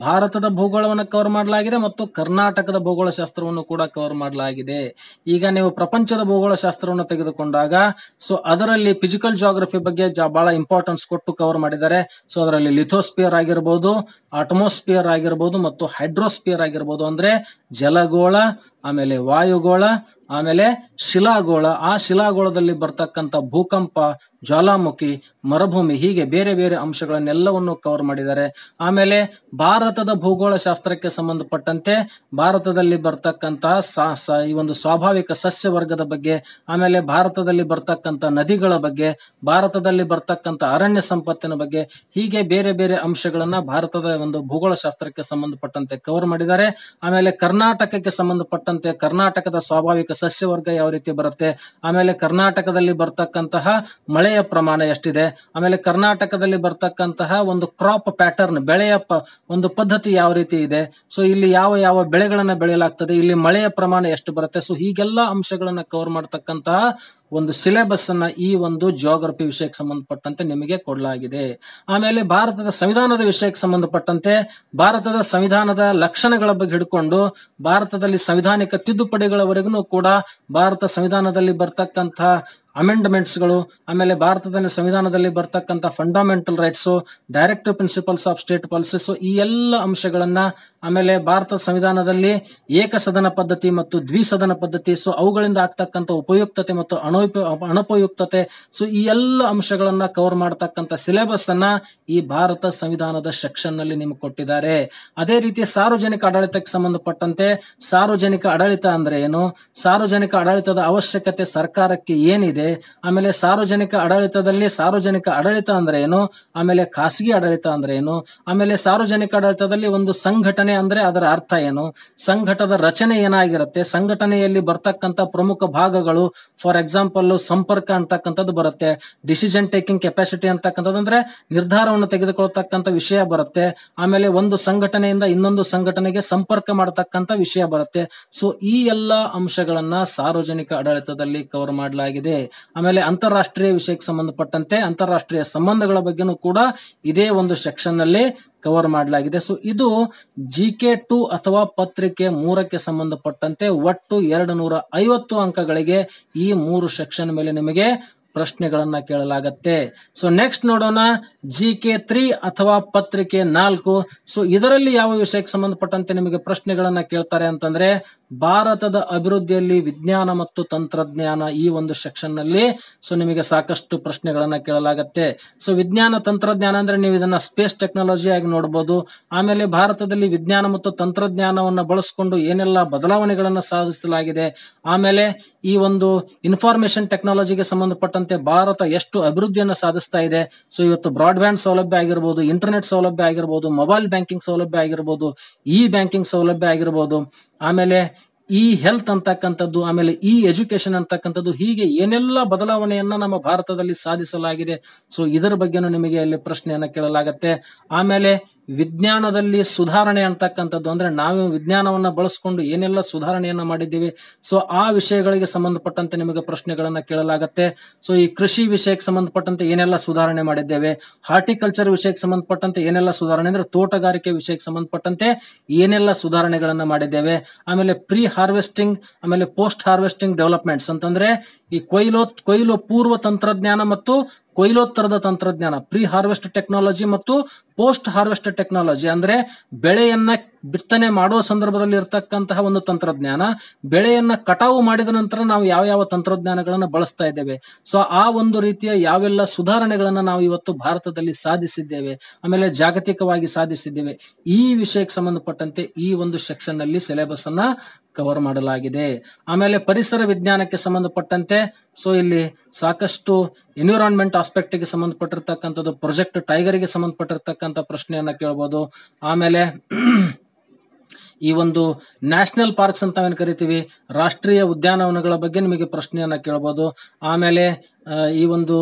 ಭಾರತದ ಭೂಗೋಳವನ್ನು ಕವರ್ ಮಾಡಲಾಗಿದೆ ಮತ್ತು ಕರ್ನಾಟಕದ ಭೂಗೋಳ ಶಾಸ್ತ್ರವನ್ನು ಕೂಡ ಕವರ್ ಮಾಡಲಾಗಿದೆ. ಈಗ ನೀವು ಪ್ರಪಂಚದ ಭೂಗೋಳ ಶಾಸ್ತ್ರವನ್ನು ತೆಗೆದುಕೊಂಡಾಗ ಸೊ ಅದರಲ್ಲಿ ಫಿಸಿಕಲ್ ಜಾಗ್ರಫಿ ಬಗ್ಗೆ ಬಹಳ ಇಂಪಾರ್ಟೆನ್ಸ್ ಕೊಟ್ಟು ಕವರ್ ಮಾಡಿದ್ದಾರೆ. ಸೊ ಅದರಲ್ಲಿ ಲಿಥೋಸ್ಪಿಯರ್ ಆಗಿರ್ಬೋದು ಅಟ್ಮೋಸ್ಪಿಯರ್ ಆಗಿರ್ಬೋದು ಮತ್ತು ಹೈಡ್ರೋಸ್ಪಿಯರ್ ಆಗಿರ್ಬೋದು ಅಂದ್ರೆ ಜಲಗೋಳ, ಆಮೇಲೆ ವಾಯುಗೋಳ ಆಮೇಲೆ ಶಿಲಾಗೋಳ, ಆ ಶಿಲಾಗೋಳದಲ್ಲಿ ಬರ್ತಕ್ಕಂಥ ಭೂಕಂಪ, ಜ್ವಾಲಾಮುಖಿ, ಮರುಭೂಮಿ ಹೀಗೆ ಬೇರೆ ಬೇರೆ ಅಂಶಗಳನ್ನೆಲ್ಲವನ್ನು ಕವರ್ ಮಾಡಿದ್ದಾರೆ. ಆಮೇಲೆ ಭಾರತದ ಭೂಗೋಳ ಶಾಸ್ತ್ರಕ್ಕೆ ಸಂಬಂಧಪಟ್ಟಂತೆ ಭಾರತದಲ್ಲಿ ಬರ್ತಕ್ಕಂತ ಈ ಒಂದು ಸ್ವಾಭಾವಿಕ ಸಸ್ಯ ವರ್ಗದ ಬಗ್ಗೆ, ಆಮೇಲೆ ಭಾರತದಲ್ಲಿ ಬರ್ತಕ್ಕಂತ ನದಿಗಳ ಬಗ್ಗೆ, ಭಾರತದಲ್ಲಿ ಬರ್ತಕ್ಕಂತ ಅರಣ್ಯ ಸಂಪತ್ತಿನ ಬಗ್ಗೆ ಹೀಗೆ ಬೇರೆ ಬೇರೆ ಅಂಶಗಳನ್ನ ಭಾರತದ ಒಂದು ಭೂಗೋಳ ಶಾಸ್ತ್ರಕ್ಕೆ ಸಂಬಂಧಪಟ್ಟಂತೆ ಕವರ್ ಮಾಡಿದ್ದಾರೆ. ಆಮೇಲೆ ಕರ್ನಾಟಕಕ್ಕೆ ಸಂಬಂಧಪಟ್ಟಂತೆ ಕರ್ನಾಟಕದ ಸ್ವಾಭಾವಿಕ ಸಸ್ಯವರ್ಗ ಯಾವ ರೀತಿ ಬರುತ್ತೆ? ಆಮೇಲೆ ಕರ್ನಾಟಕದಲ್ಲಿ ಬರ್ತಕ್ಕಂತಹ ಮಳೆಯ ಪ್ರಮಾಣ ಎಷ್ಟಿದೆ? ಆಮೇಲೆ ಕರ್ನಾಟಕದಲ್ಲಿ ಬರ್ತಕ್ಕಂತಹ ಒಂದು ಕ್ರಾಪ್ ಪ್ಯಾಟರ್ನ್ ಬೆಳೆಯ ಒಂದು ಪದ್ಧತಿ ಯಾವ ರೀತಿ ಇದೆ? ಸೊ ಇಲ್ಲಿ ಯಾವ ಯಾವ ಬೆಳೆಗಳನ್ನ ಬೆಳೆಯಲಾಗ್ತದೆ? ಇಲ್ಲಿ ಮಳೆಯ ಪ್ರಮಾಣ ಎಷ್ಟು ಬರುತ್ತೆ? ಸೊ ಹೀಗೆಲ್ಲ ಅಂಶಗಳನ್ನ ಕವರ್ ಮಾಡತಕ್ಕಂತಹ ಒಂದು ಸಿಲೆಬಸ್ ಅನ್ನ ಈ ಒಂದು ಜೋಗ್ರಫಿ ವಿಷಯಕ್ಕೆ ಸಂಬಂಧಪಟ್ಟಂತೆ ನಿಮಗೆ ಕೊಡಲಾಗಿದೆ. ಆಮೇಲೆ ಭಾರತದ ಸಂವಿಧಾನದ ವಿಷಯಕ್ಕೆ ಸಂಬಂಧಪಟ್ಟಂತೆ ಭಾರತದ ಸಂವಿಧಾನದ ಲಕ್ಷಣಗಳ ಬಗ್ಗೆ ಹಿಡ್ಕೊಂಡು ಭಾರತದಲ್ಲಿ ಸಂವಿಧಾನಿಕ ತಿದ್ದುಪಡಿಗಳವರೆಗೂ ಕೂಡ ಭಾರತ ಸಂವಿಧಾನದಲ್ಲಿ ಬರ್ತಕ್ಕಂಥ ಅಮೆಂಡ್ಮೆಂಟ್ಸ್ಗಳು, ಆಮೇಲೆ ಭಾರತದ ಸಂವಿಧಾನದಲ್ಲಿ ಬರ್ತಕ್ಕಂಥ fundamental rights direct principles of state policies ಈ ಎಲ್ಲ ಅಂಶಗಳನ್ನ, ಆಮೇಲೆ ಭಾರತದ ಸಂವಿಧಾನದಲ್ಲಿ ಏಕಸದನ ಪದ್ಧತಿ ಮತ್ತು ದ್ವಿಸದನ ಪದ್ಧತಿ ಸೊ ಅವುಗಳಿಂದ ಆಗ್ತಕ್ಕಂಥ ಉಪಯುಕ್ತತೆ ಮತ್ತು ಅನುಪ, ಅನುಪಯುಕ್ತತೆ ಸೊ ಈ ಎಲ್ಲ ಅಂಶಗಳನ್ನ ಕವರ್ ಮಾಡತಕ್ಕಂಥ ಸಿಲೆಬಸ್ ಅನ್ನ ಈ ಭಾರತ ಸಂವಿಧಾನದ ಸೆಕ್ಷನ್ನಲ್ಲಿ ನಿಮ್ಗೆ ಕೊಟ್ಟಿದ್ದಾರೆ. ಅದೇ ರೀತಿ ಸಾರ್ವಜನಿಕ ಆಡಳಿತಕ್ಕೆ ಸಂಬಂಧಪಟ್ಟಂತೆ, ಸಾರ್ವಜನಿಕ ಆಡಳಿತ ಅಂದ್ರೆ ಏನು? ಸಾರ್ವಜನಿಕ ಆಡಳಿತದ ಅವಶ್ಯಕತೆ ಸರ್ಕಾರಕ್ಕೆ ಏನಿದೆ? ಆಮೇಲೆ ಸಾರ್ವಜನಿಕ ಆಡಳಿತದಲ್ಲಿ ಸಾರ್ವಜನಿಕ ಆಡಳಿತ ಅಂದ್ರೆ ಏನು? ಆಮೇಲೆ ಖಾಸಗಿ ಆಡಳಿತ ಅಂದ್ರೆ ಏನು? ಆಮೇಲೆ ಸಾರ್ವಜನಿಕ ಆಡಳಿತದಲ್ಲಿ ಒಂದು ಸಂಘಟನೆ ಅಂದ್ರೆ ಅದರ ಅರ್ಥ ಏನು? ಸಂಘಟದ ರಚನೆ ಏನಾಗಿರುತ್ತೆ? ಸಂಘಟನೆಯಲ್ಲಿ ಬರ್ತಕ್ಕಂಥ ಪ್ರಮುಖ ಭಾಗಗಳು ಫಾರ್ ಎಕ್ಸಾಂಪಲ್ ಸಂಪರ್ಕ ಅಂತಕ್ಕಂಥದ್ದು ಬರುತ್ತೆ. ಡಿಸಿಷನ್ ಟೇಕಿಂಗ್ ಕೆಪಾಸಿಟಿ ಅಂತಕ್ಕಂಥದ್ದು ಅಂದ್ರೆ ನಿರ್ಧಾರವನ್ನು ತೆಗೆದುಕೊಳ್ತಕ್ಕಂಥ ವಿಷಯ ಬರುತ್ತೆ. ಆಮೇಲೆ ಒಂದು ಸಂಘಟನೆಯಿಂದ ಇನ್ನೊಂದು ಸಂಘಟನೆಗೆ ಸಂಪರ್ಕ ಮಾಡತಕ್ಕಂಥ ವಿಷಯ ಬರುತ್ತೆ. ಸೊ ಈ ಎಲ್ಲ ಅಂಶಗಳನ್ನ ಸಾರ್ವಜನಿಕ ಆಡಳಿತದಲ್ಲಿ ಕವರ್ ಮಾಡಲಾಗಿದೆ. ಆಮೇಲೆ ಅಂತಾರಾಷ್ಟ್ರೀಯ ವಿಷಯಕ್ಕೆ ಸಂಬಂಧಪಟ್ಟಂತೆ ಅಂತಾರಾಷ್ಟ್ರೀಯ ಸಂಬಂಧಗಳ ಬಗ್ಗೆನೂ ಕೂಡ ಇದೇ ಒಂದು ಸೆಕ್ಷನ್ನಲ್ಲಿ ಕವರ್ ಮಾಡಲಾಗಿದೆ. ಸೊ ಇದು ಜಿ ಕೆ ಟು ಅಥವಾ ಪತ್ರಿಕೆ ಮೂರಕ್ಕೆ ಸಂಬಂಧಪಟ್ಟಂತೆ ಒಟ್ಟು ಎರಡು ನೂರ ಐವತ್ತು ಅಂಕಗಳಿಗೆ ಈ ಮೂರು ಸೆಕ್ಷನ್ ಮೇಲೆ ನಿಮಗೆ ಪ್ರಶ್ನೆಗಳನ್ನ ಕೇಳಲಾಗತ್ತೆ. ಸೊ ನೆಕ್ಸ್ಟ್ ನೋಡೋಣ ಜಿ ಕೆ ತ್ರೀ ಅಥವಾ ಪತ್ರಿಕೆ ನಾಲ್ಕು. ಸೊ ಇದರಲ್ಲಿ ಯಾವ ವಿಷಯಕ್ಕೆ ಸಂಬಂಧಪಟ್ಟಂತೆ ನಿಮಗೆ ಪ್ರಶ್ನೆಗಳನ್ನ ಕೇಳ್ತಾರೆ ಅಂತಂದ್ರೆ ಭಾರತದ ಅಭಿವೃದ್ಧಿಯಲ್ಲಿ ವಿಜ್ಞಾನ ಮತ್ತು ತಂತ್ರಜ್ಞಾನ ಈ ಒಂದು ಸೆಕ್ಷನ್ನಲ್ಲಿ ಸೊ ನಿಮಗೆ ಸಾಕಷ್ಟು ಪ್ರಶ್ನೆಗಳನ್ನು ಕೇಳಲಾಗತ್ತೆ. ಸೊ ವಿಜ್ಞಾನ, ತಂತ್ರಜ್ಞಾನ ಅಂದ್ರೆ ನೀವು ಇದನ್ನ ಸ್ಪೇಸ್ ಟೆಕ್ನಾಲಜಿ ಆಗಿ ನೋಡ್ಬೋದು. ಆಮೇಲೆ ಭಾರತದಲ್ಲಿ ವಿಜ್ಞಾನ ಮತ್ತು ತಂತ್ರಜ್ಞಾನವನ್ನು ಬಳಸಿಕೊಂಡು ಏನೆಲ್ಲ ಬದಲಾವಣೆಗಳನ್ನು ಸಾಧಿಸಲಾಗಿದೆ. ಆಮೇಲೆ ಈ ಒಂದು ಇನ್ಫಾರ್ಮೇಶನ್ ಟೆಕ್ನಾಲಜಿಗೆ ಸಂಬಂಧಪಟ್ಟಂತೆ ಭಾರತ ಎಷ್ಟು ಅಭಿವೃದ್ಧಿಯನ್ನು ಸಾಧಿಸ್ತಾ ಇದೆ. ಸೊ ಇವತ್ತು ಬ್ರಾಡ್ಬ್ಯಾಂಡ್ ಸೌಲಭ್ಯ ಆಗಿರ್ಬೋದು, ಇಂಟರ್ನೆಟ್ ಸೌಲಭ್ಯ ಆಗಿರ್ಬೋದು, ಮೊಬೈಲ್ ಬ್ಯಾಂಕಿಂಗ್ ಸೌಲಭ್ಯ ಆಗಿರ್ಬೋದು ಇ ಬ್ಯಾಂಕಿಂಗ್ ಸೌಲಭ್ಯ ಆಗಿರ್ಬೋದು. ಆಮೇಲೆ ಇ ಹೆಲ್ತ್ ಅಂತಕ್ಕಂಥದ್ದು, ಆಮೇಲೆ ಈ ಎಜುಕೇಶನ್ ಅಂತಕ್ಕಂಥದ್ದು ಹೀಗೆ ಏನೆಲ್ಲ ಬದಲಾವಣೆಯನ್ನ ನಮ್ಮ ಭಾರತದಲ್ಲಿ ಸಾಧಿಸಲಾಗಿದೆ. ಸೊ ಇದರ ಬಗ್ಗೆನೂ ನಿಮಗೆ ಅಲ್ಲಿ ಪ್ರಶ್ನೆಯನ್ನ ಕೇಳಲಾಗತ್ತೆ. ಆಮೇಲೆ ವಿಜ್ಞಾನದಲ್ಲಿ ಸುಧಾರಣೆ ಅಂತಕ್ಕಂಥದ್ದು ಅಂದ್ರೆ ನಾವು ವಿಜ್ಞಾನವನ್ನ ಬಳಸ್ಕೊಂಡು ಏನೆಲ್ಲ ಸುಧಾರಣೆಯನ್ನ ಮಾಡಿದ್ದೀವಿ. ಸೊ ಆ ವಿಷಯಗಳಿಗೆ ಸಂಬಂಧಪಟ್ಟಂತೆ ನಿಮಗೆ ಪ್ರಶ್ನೆಗಳನ್ನ ಕೇಳಲಾಗತ್ತೆ. ಸೊ ಈ ಕೃಷಿ ವಿಷಯಕ್ಕೆ ಸಂಬಂಧಪಟ್ಟಂತೆ ಏನೆಲ್ಲ ಸುಧಾರಣೆ ಮಾಡಿದ್ದೇವೆ? ಹಾರ್ಟಿಕಲ್ಚರ್ ವಿಷಯಕ್ಕೆ ಸಂಬಂಧಪಟ್ಟಂತೆ ಏನೆಲ್ಲ ಸುಧಾರಣೆ? ಅಂದ್ರೆ ತೋಟಗಾರಿಕೆ ವಿಷಯಕ್ಕೆ ಸಂಬಂಧಪಟ್ಟಂತೆ ಏನೆಲ್ಲ ಸುಧಾರಣೆಗಳನ್ನ ಮಾಡಿದ್ದೇವೆ? ಆಮೇಲೆ ಪ್ರೀ ಹಾರ್ವೆಸ್ಟಿಂಗ್ ಆಮೇಲೆ ಪೋಸ್ಟ್ ಹಾರ್ವೆಸ್ಟಿಂಗ್ ಡೆವಲಪ್ಮೆಂಟ್ಸ್ ಅಂತಂದ್ರೆ ಈ ಕೊಯ್ಲು ಕೊಯ್ಲು ಪೂರ್ವ ತಂತ್ರಜ್ಞಾನ ಮತ್ತು ಕೊಯ್ಲೋತ್ತರದ ತಂತ್ರಜ್ಞಾನ ಪ್ರೀ ಹಾರ್ವೆಸ್ಟ್ ಟೆಕ್ನಾಲಜಿ ಮತ್ತು ಪೋಸ್ಟ್ ಹಾರ್ವೆಸ್ಟ್ ಟೆಕ್ನಾಲಜಿ ಅಂದ್ರೆ ಬೆಳೆಯನ್ನ ಬಿತ್ತನೆ ಮಾಡುವ ಸಂದರ್ಭದಲ್ಲಿ ಇರತಕ್ಕಂತಹ ಒಂದು ತಂತ್ರಜ್ಞಾನ, ಬೆಳೆಯನ್ನ ಕಟಾವು ಮಾಡಿದ ನಂತರ ನಾವು ಯಾವ ಯಾವ ತಂತ್ರಜ್ಞಾನಗಳನ್ನು ಬಳಸ್ತಾ ಇದ್ದೇವೆ. ಸೊ ಆ ಒಂದು ರೀತಿಯ ಯಾವೆಲ್ಲ ಸುಧಾರಣೆಗಳನ್ನು ನಾವು ಇವತ್ತು ಭಾರತದಲ್ಲಿ ಸಾಧಿಸಿದ್ದೇವೆ, ಆಮೇಲೆ ಜಾಗತಿಕವಾಗಿ ಸಾಧಿಸಿದ್ದೇವೆ, ಈ ವಿಷಯಕ್ಕೆ ಸಂಬಂಧಪಟ್ಟಂತೆ ಈ ಒಂದು ಸೆಕ್ಷನ್ನಲ್ಲಿ ಸಿಲೆಬಸ್ ಅನ್ನ ಕವರ್ ಮಾಡಲಾಗಿದೆ. ಆಮೇಲೆ ಪರಿಸರ ವಿಜ್ಞಾನಕ್ಕೆ ಸಂಬಂಧಪಟ್ಟಂತೆ ಸೊ ಇಲ್ಲಿ ಸಾಕಷ್ಟು ಎನ್ವಿರಾನ್ಮೆಂಟ್ ಆಸ್ಪೆಕ್ಟ್ಗೆ ಸಂಬಂಧಪಟ್ಟಿರ್ತಕ್ಕಂಥದ್ದು ಪ್ರೊಜೆಕ್ಟ್ ಟೈಗರ್ಗೆ ಸಂಬಂಧಪಟ್ಟಿರ್ತಕ್ಕಂಥ ಪ್ರಶ್ನೆಯನ್ನ ಕೇಳಬಹುದು ಆಮೇಲೆ ಈ ಒಂದು ನ್ಯಾಷನಲ್ ಪಾರ್ಕ್ಸ್ ಅಂತ ಏನು ಕರಿತೀವಿ, ರಾಷ್ಟ್ರೀಯ ಉದ್ಯಾನವನಗಳ ಬಗ್ಗೆ ನಿಮಗೆ ಪ್ರಶ್ನೆಯನ್ನ ಕೇಳಬಹುದು ಆಮೇಲೆ ಈ ಒಂದು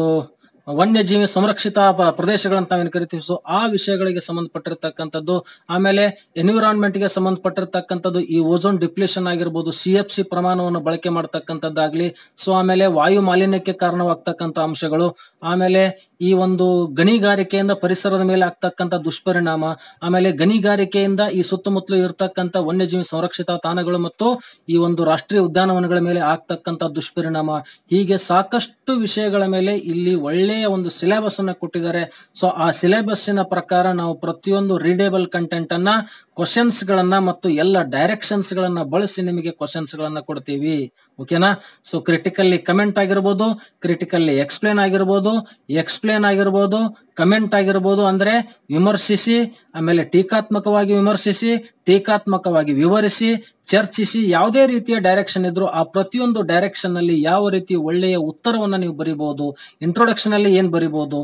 ವನ್ಯಜೀವಿ ಸಂರಕ್ಷಿತ ಪ್ರದೇಶಗಳಂತ ನಾವೇನು ಕರಿತೀವಿ? ಸೊ ಆ ವಿಷಯಗಳಿಗೆ ಸಂಬಂಧಪಟ್ಟಿರ್ತಕ್ಕಂಥದ್ದು, ಆಮೇಲೆ ಎನ್ವಿರಾನ್ಮೆಂಟ್ಗೆ ಸಂಬಂಧಪಟ್ಟಿರ್ತಕ್ಕಂಥದ್ದು, ಈ ಓಝೋನ್ ಡಿಪ್ಲೇಷನ್ ಆಗಿರ್ಬೋದು, ಸಿ ಎಫ್ ಸಿ ಪ್ರಮಾಣವನ್ನು ಬಳಕೆ ಮಾಡ್ತಕ್ಕಂಥದ್ದಾಗ್ಲಿ, ಸೊ, ಆಮೇಲೆ ವಾಯು ಮಾಲಿನ್ಯಕ್ಕೆ ಕಾರಣವಾಗ್ತಕ್ಕಂಥ ಅಂಶಗಳು, ಆಮೇಲೆ ಈ ಒಂದು ಗಣಿಗಾರಿಕೆಯಿಂದ ಪರಿಸರದ ಮೇಲೆ ಆಗ್ತಕ್ಕಂಥ ದುಷ್ಪರಿಣಾಮ, ಆಮೇಲೆ ಗಣಿಗಾರಿಕೆಯಿಂದ ಈ ಸುತ್ತಮುತ್ತಲು ಇರತಕ್ಕಂಥ ವನ್ಯಜೀವಿ ಸಂರಕ್ಷಿತ ತಾಣಗಳು ಮತ್ತು ಈ ಒಂದು ರಾಷ್ಟ್ರೀಯ ಉದ್ಯಾನವನಗಳ ಮೇಲೆ ಆಗ್ತಕ್ಕಂಥ ದುಷ್ಪರಿಣಾಮ, ಹೀಗೆ ಸಾಕಷ್ಟು ವಿಷಯಗಳ ಮೇಲೆ ಇಲ್ಲಿ ಒಳ್ಳೆಯ ಒಂದು ಸಿಲೆಬಸ್ ಅನ್ನ ಕೊಟ್ಟಿದ್ದಾರೆ. ಸೊ ಆ ಸಿಲೆಬಸ್ಸಿನ ಪ್ರಕಾರ ನಾವು ಪ್ರತಿಯೊಂದು ರೀಡೇಬಲ್ ಕಂಟೆಂಟ್ ಅನ್ನ ಕ್ವಶನ್ಸ್ ಗಳನ್ನ ಮತ್ತು ಎಲ್ಲ ಡೈರೆಕ್ಷನ್ಸ್ ಗಳನ್ನ ಬಳಸಿ ನಿಮಗೆ ಕ್ವಶನ್ಸ್ ಗಳನ್ನ ಕೊಡ್ತೀವಿ. ಓಕೆನಾ ಸೊ ಕ್ರಿಟಿಕಲ್ಲಿ ಕಮೆಂಟ್ ಆಗಿರ್ಬೋದು ಕ್ರಿಟಿಕಲ್ಲಿ ಎಕ್ಸ್ಪ್ಲೇನ್ ಆಗಿರ್ಬೋದು ಎಕ್ಸ್ಪ್ಲೇನ್ ಆಗಿರ್ಬೋದು ಕಮೆಂಟ್ ಆಗಿರ್ಬೋದು ಅಂದ್ರೆ ವಿಮರ್ಶಿಸಿ, ಆಮೇಲೆ ಟೀಕಾತ್ಮಕವಾಗಿ ವಿಮರ್ಶಿಸಿ, ಟೀಕಾತ್ಮಕವಾಗಿ ವಿವರಿಸಿ, ಚರ್ಚಿಸಿ, ಯಾವುದೇ ರೀತಿಯ ಡೈರೆಕ್ಷನ್ ಇದ್ರೂ ಆ ಪ್ರತಿಯೊಂದು ಡೈರೆಕ್ಷನ್ ಅಲ್ಲಿ ಯಾವ ರೀತಿ ಒಳ್ಳೆಯ ಉತ್ತರವನ್ನು ನೀವು ಬರಿಬಹುದು ಇಂಟ್ರೊಡಕ್ಷನ್ ಅಲ್ಲಿ ಏನ್ ಬರಿಬಹುದು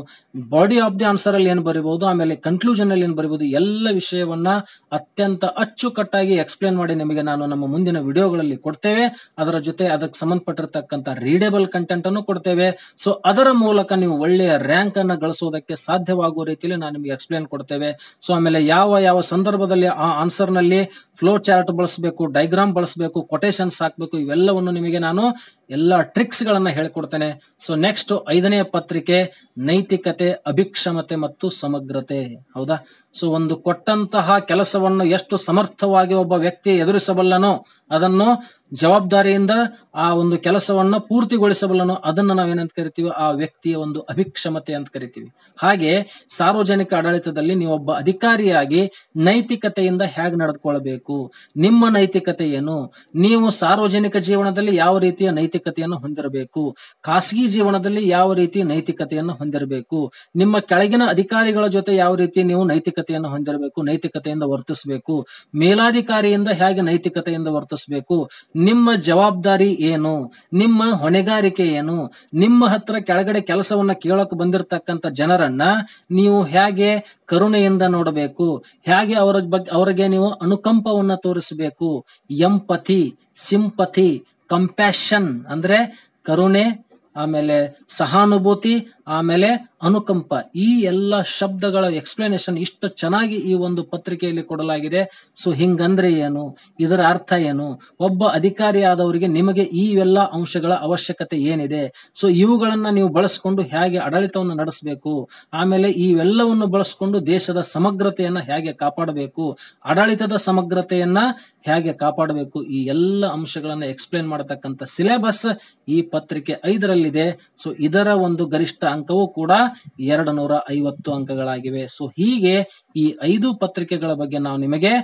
ಬಾಡಿ ಆಫ್ ದಿ ಆನ್ಸರ್ ಅಲ್ಲಿ ಏನ್ ಬರಿಬಹುದು ಆಮೇಲೆ ಕನ್ಕ್ಲೂಷನ್ ಅಲ್ಲಿ ಏನ್ ಬರಿಬಹುದು ಎಲ್ಲ ವಿಷಯವನ್ನ ಅತ್ಯಂತ ಅಚ್ಚುಕಟ್ಟಾಗಿ ಎಕ್ಸ್ಪ್ಲೇನ್ ಮಾಡಿ ನಿಮಗೆ ನಾನು ನಮ್ಮ ಮುಂದಿನ ವಿಡಿಯೋಗಳಲ್ಲಿ ಕೊಡ್ತೇವೆ. ಅದರ ಜೊತೆ ಅದಕ್ಕೆ ಸಂಬಂಧಪಟ್ಟಿರ್ತಕ್ಕಂಥ ರೀಡೇಬಲ್ ಕಂಟೆಂಟ್ ಅನ್ನು ಕೊಡ್ತೇವೆ. ಸೊ ಅದರ ಮೂಲಕ ನೀವು ಒಳ್ಳೆಯ ರ್ಯಾಂಕ್ ಅನ್ನು ಗಳಿಸೋದಕ್ಕೆ ಸಾಧ್ಯವಾಗುವ ರೀತಿಯಲ್ಲಿ ನಾನು ನಿಮಗೆ ಎಕ್ಸ್ಪ್ಲೇನ್ ಕೊಡ್ತೇವೆ. ಸೊ ಆಮೇಲೆ ಯಾವ ಯಾವ ಸಂದರ್ಭದಲ್ಲಿ ಆ ಆನ್ಸರ್ನಲ್ಲಿ ಫ್ಲೋ ಚಾರ್ಟ್ ಬಳಸಬೇಕು ಡೈಗ್ರಾಮ್ ಬಳಸಬೇಕು ಕೊಟೇಶನ್ಸ್ ಹಾಕಬೇಕು, ಇವೆಲ್ಲವನ್ನು ನಿಮಗೆ ನಾನು ಎಲ್ಲ ಟ್ರಿಕ್ಸ್ ಗಳನ್ನ ಹೇಳ್ಕೊಡ್ತೇನೆ. ಸೊ ನೆಕ್ಸ್ಟ್ ಐದನೇ ಪತ್ರಿಕೆ, ನೈತಿಕತೆ, ಅಭಿಕ್ಷಮತೆ ಮತ್ತು ಸಮಗ್ರತೆ. ಹೌದಾ? ಸೊ ಒಂದು ಕೊಟ್ಟಂತಹ ಕೆಲಸವನ್ನು ಎಷ್ಟು ಸಮರ್ಥವಾಗಿ ಒಬ್ಬ ವ್ಯಕ್ತಿ ಎದುರಿಸಬಲ್ಲನೋ ಅದನ್ನು ಜವಾಬ್ದಾರಿಯಿಂದ ಆ ಒಂದು ಕೆಲಸವನ್ನು ಪೂರ್ತಿಗೊಳಿಸಬಲ್ಲನೋ ಅದನ್ನು ನಾವೇನಂತ ಕರಿತೀವಿ? ಆ ವ್ಯಕ್ತಿಯ ಒಂದು ಅಭಿಕ್ಷಮತೆ ಅಂತ ಕರಿತೀವಿ. ಹಾಗೆ ಸಾರ್ವಜನಿಕ ಆಡಳಿತದಲ್ಲಿ ನೀವೊಬ್ಬ ಅಧಿಕಾರಿಯಾಗಿ ನೈತಿಕತೆಯಿಂದ ಹೇಗೆ ನಡೆದುಕೊಳ್ಬೇಕು? ನಿಮ್ಮ ನೈತಿಕತೆ ಏನು? ನೀವು ಸಾರ್ವಜನಿಕ ಜೀವನದಲ್ಲಿ ಯಾವ ರೀತಿಯ ನೈತಿಕತೆಯನ್ನು ಹೊಂದಿರಬೇಕು. ಖಾಸಗಿ ಜೀವನದಲ್ಲಿ ಯಾವ ರೀತಿ ನೈತಿಕತೆಯನ್ನು ಹೊಂದಿರಬೇಕು? ನಿಮ್ಮ ಕೆಳಗಿನ ಅಧಿಕಾರಿಗಳ ಜೊತೆ ಯಾವ ರೀತಿ ನೀವು ನೈತಿಕತೆಯನ್ನು ಹೊಂದಿರಬೇಕು? ನೈತಿಕತೆಯಿಂದ ವರ್ತಿಸಬೇಕು. ಮೇಲಾಧಿಕಾರಿಯಿಂದ ಹೇಗೆ ನೈತಿಕತೆಯಿಂದ ವರ್ತಿಸಬೇಕು? ನಿಮ್ಮ ಜವಾಬ್ದಾರಿ ಏನು? ನಿಮ್ಮ ಹೊಣೆಗಾರಿಕೆ ಏನು? ನಿಮ್ಮ ಹತ್ರ ಕೆಳಗಡೆ ಕೆಲಸವನ್ನ ಕೇಳಕ್ ಬಂದಿರತಕ್ಕಂತ ಜನರನ್ನ ನೀವು ಹೇಗೆ ಕರುಣೆಯಿಂದ ನೋಡಬೇಕು? ಹೇಗೆ ಅವರ ಬಗ್ಗೆ ಅವರಿಗೆ ನೀವು ಅನುಕಂಪವನ್ನ ತೋರಿಸಬೇಕು? ಎಂಪತಿ ಸಿಂಪಥಿ ಕಂಪ್ಯಾಷನ್ ಅಂದ್ರೆ ಕರುಣೆ ಆಮೇಲೆ ಸಹಾನುಭೂತಿ ಆಮೇಲೆ ಅನುಕಂಪ ಈ ಎಲ್ಲ ಶಬ್ದಗಳ ಎಕ್ಸ್ಪ್ಲನೇಷನ್ ಇಷ್ಟು ಚೆನ್ನಾಗಿ ಈ ಒಂದು ಪತ್ರಿಕೆಯಲ್ಲಿ ಕೊಡಲಾಗಿದೆ. ಸೊ ಹಿಂಗಂದ್ರೆ ಏನು? ಇದರ ಅರ್ಥ ಏನು? ಒಬ್ಬ ಅಧಿಕಾರಿ ಆದವರಿಗೆ ನಿಮಗೆ ಈ ಎಲ್ಲ ಅಂಶಗಳ ಅವಶ್ಯಕತೆ ಏನಿದೆ? ಸೊ ಇವುಗಳನ್ನ ನೀವು ಬಳಸ್ಕೊಂಡು ಹೇಗೆ ಆಡಳಿತವನ್ನು ನಡೆಸಬೇಕು? ಆಮೇಲೆ ಇವೆಲ್ಲವನ್ನು ಬಳಸ್ಕೊಂಡು ದೇಶದ ಸಮಗ್ರತೆಯನ್ನ ಹೇಗೆ ಕಾಪಾಡಬೇಕು? ಆಡಳಿತದ ಸಮಗ್ರತೆಯನ್ನ ಹೇಗೆ ಕಾಪಾಡಬೇಕು? ಈ ಎಲ್ಲ ಅಂಶಗಳನ್ನ ಎಕ್ಸ್ಪ್ಲೇನ್ ಮಾಡತಕ್ಕಂತ ಸಿಲೆಬಸ್ ಈ ಪತ್ರಿಕೆ ಐದರಲ್ಲಿದೆ. ಸೊ ಇದರ ಒಂದು ಗರಿಷ್ಠ ಅಂಕವೂ ಕೂಡ ಎರಡು ನೂರ ಐವತ್ತು ಅಂಕಗಳಾಗಿವೆ. ಸೊ ಹೀಗೆ ಈ ಐದು ಪತ್ರಿಕೆಗಳ ಬಗ್ಗೆ ನಾವು ನಿಮಗೆ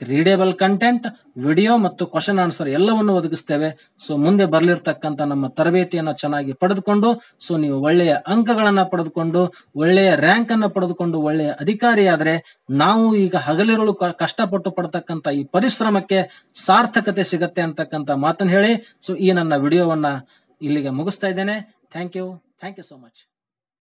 ರೀಡೇಬಲ್ ಕಂಟೆಂಟ್ ವಿಡಿಯೋ ಮತ್ತು ಕ್ವಶನ್ ಆನ್ಸರ್ ಎಲ್ಲವನ್ನು ಒದಗಿಸ್ತೇವೆ. ಸೊ ಮುಂದೆ ಬರ್ಲಿರ್ತಕ್ಕಂಥ ನಮ್ಮ ತರಬೇತಿಯನ್ನ ಚೆನ್ನಾಗಿ ಪಡೆದುಕೊಂಡು ಸೊ ನೀವು ಒಳ್ಳೆಯ ಅಂಕಗಳನ್ನ ಪಡೆದುಕೊಂಡು, ಒಳ್ಳೆಯ ರ್ಯಾಂಕ್ ಅನ್ನ ಪಡೆದುಕೊಂಡು, ಒಳ್ಳೆಯ ಅಧಿಕಾರಿಯಾದ್ರೆ, ನಾವು ಈಗ ಹಗಲಿರುಳು ಕಷ್ಟಪಟ್ಟು ಪಡ್ತಕ್ಕಂಥ ಈ ಪರಿಶ್ರಮಕ್ಕೆ ಸಾರ್ಥಕತೆ ಸಿಗತ್ತೆ ಅಂತಕ್ಕಂಥ ಮಾತನ್ನು ಹೇಳಿ ಸೊ ಈ ನನ್ನ ವಿಡಿಯೋವನ್ನ ಇಲ್ಲಿಗೆ ಮುಗಿಸ್ತಾ ಇದ್ದೇನೆ. Thank you thank you so much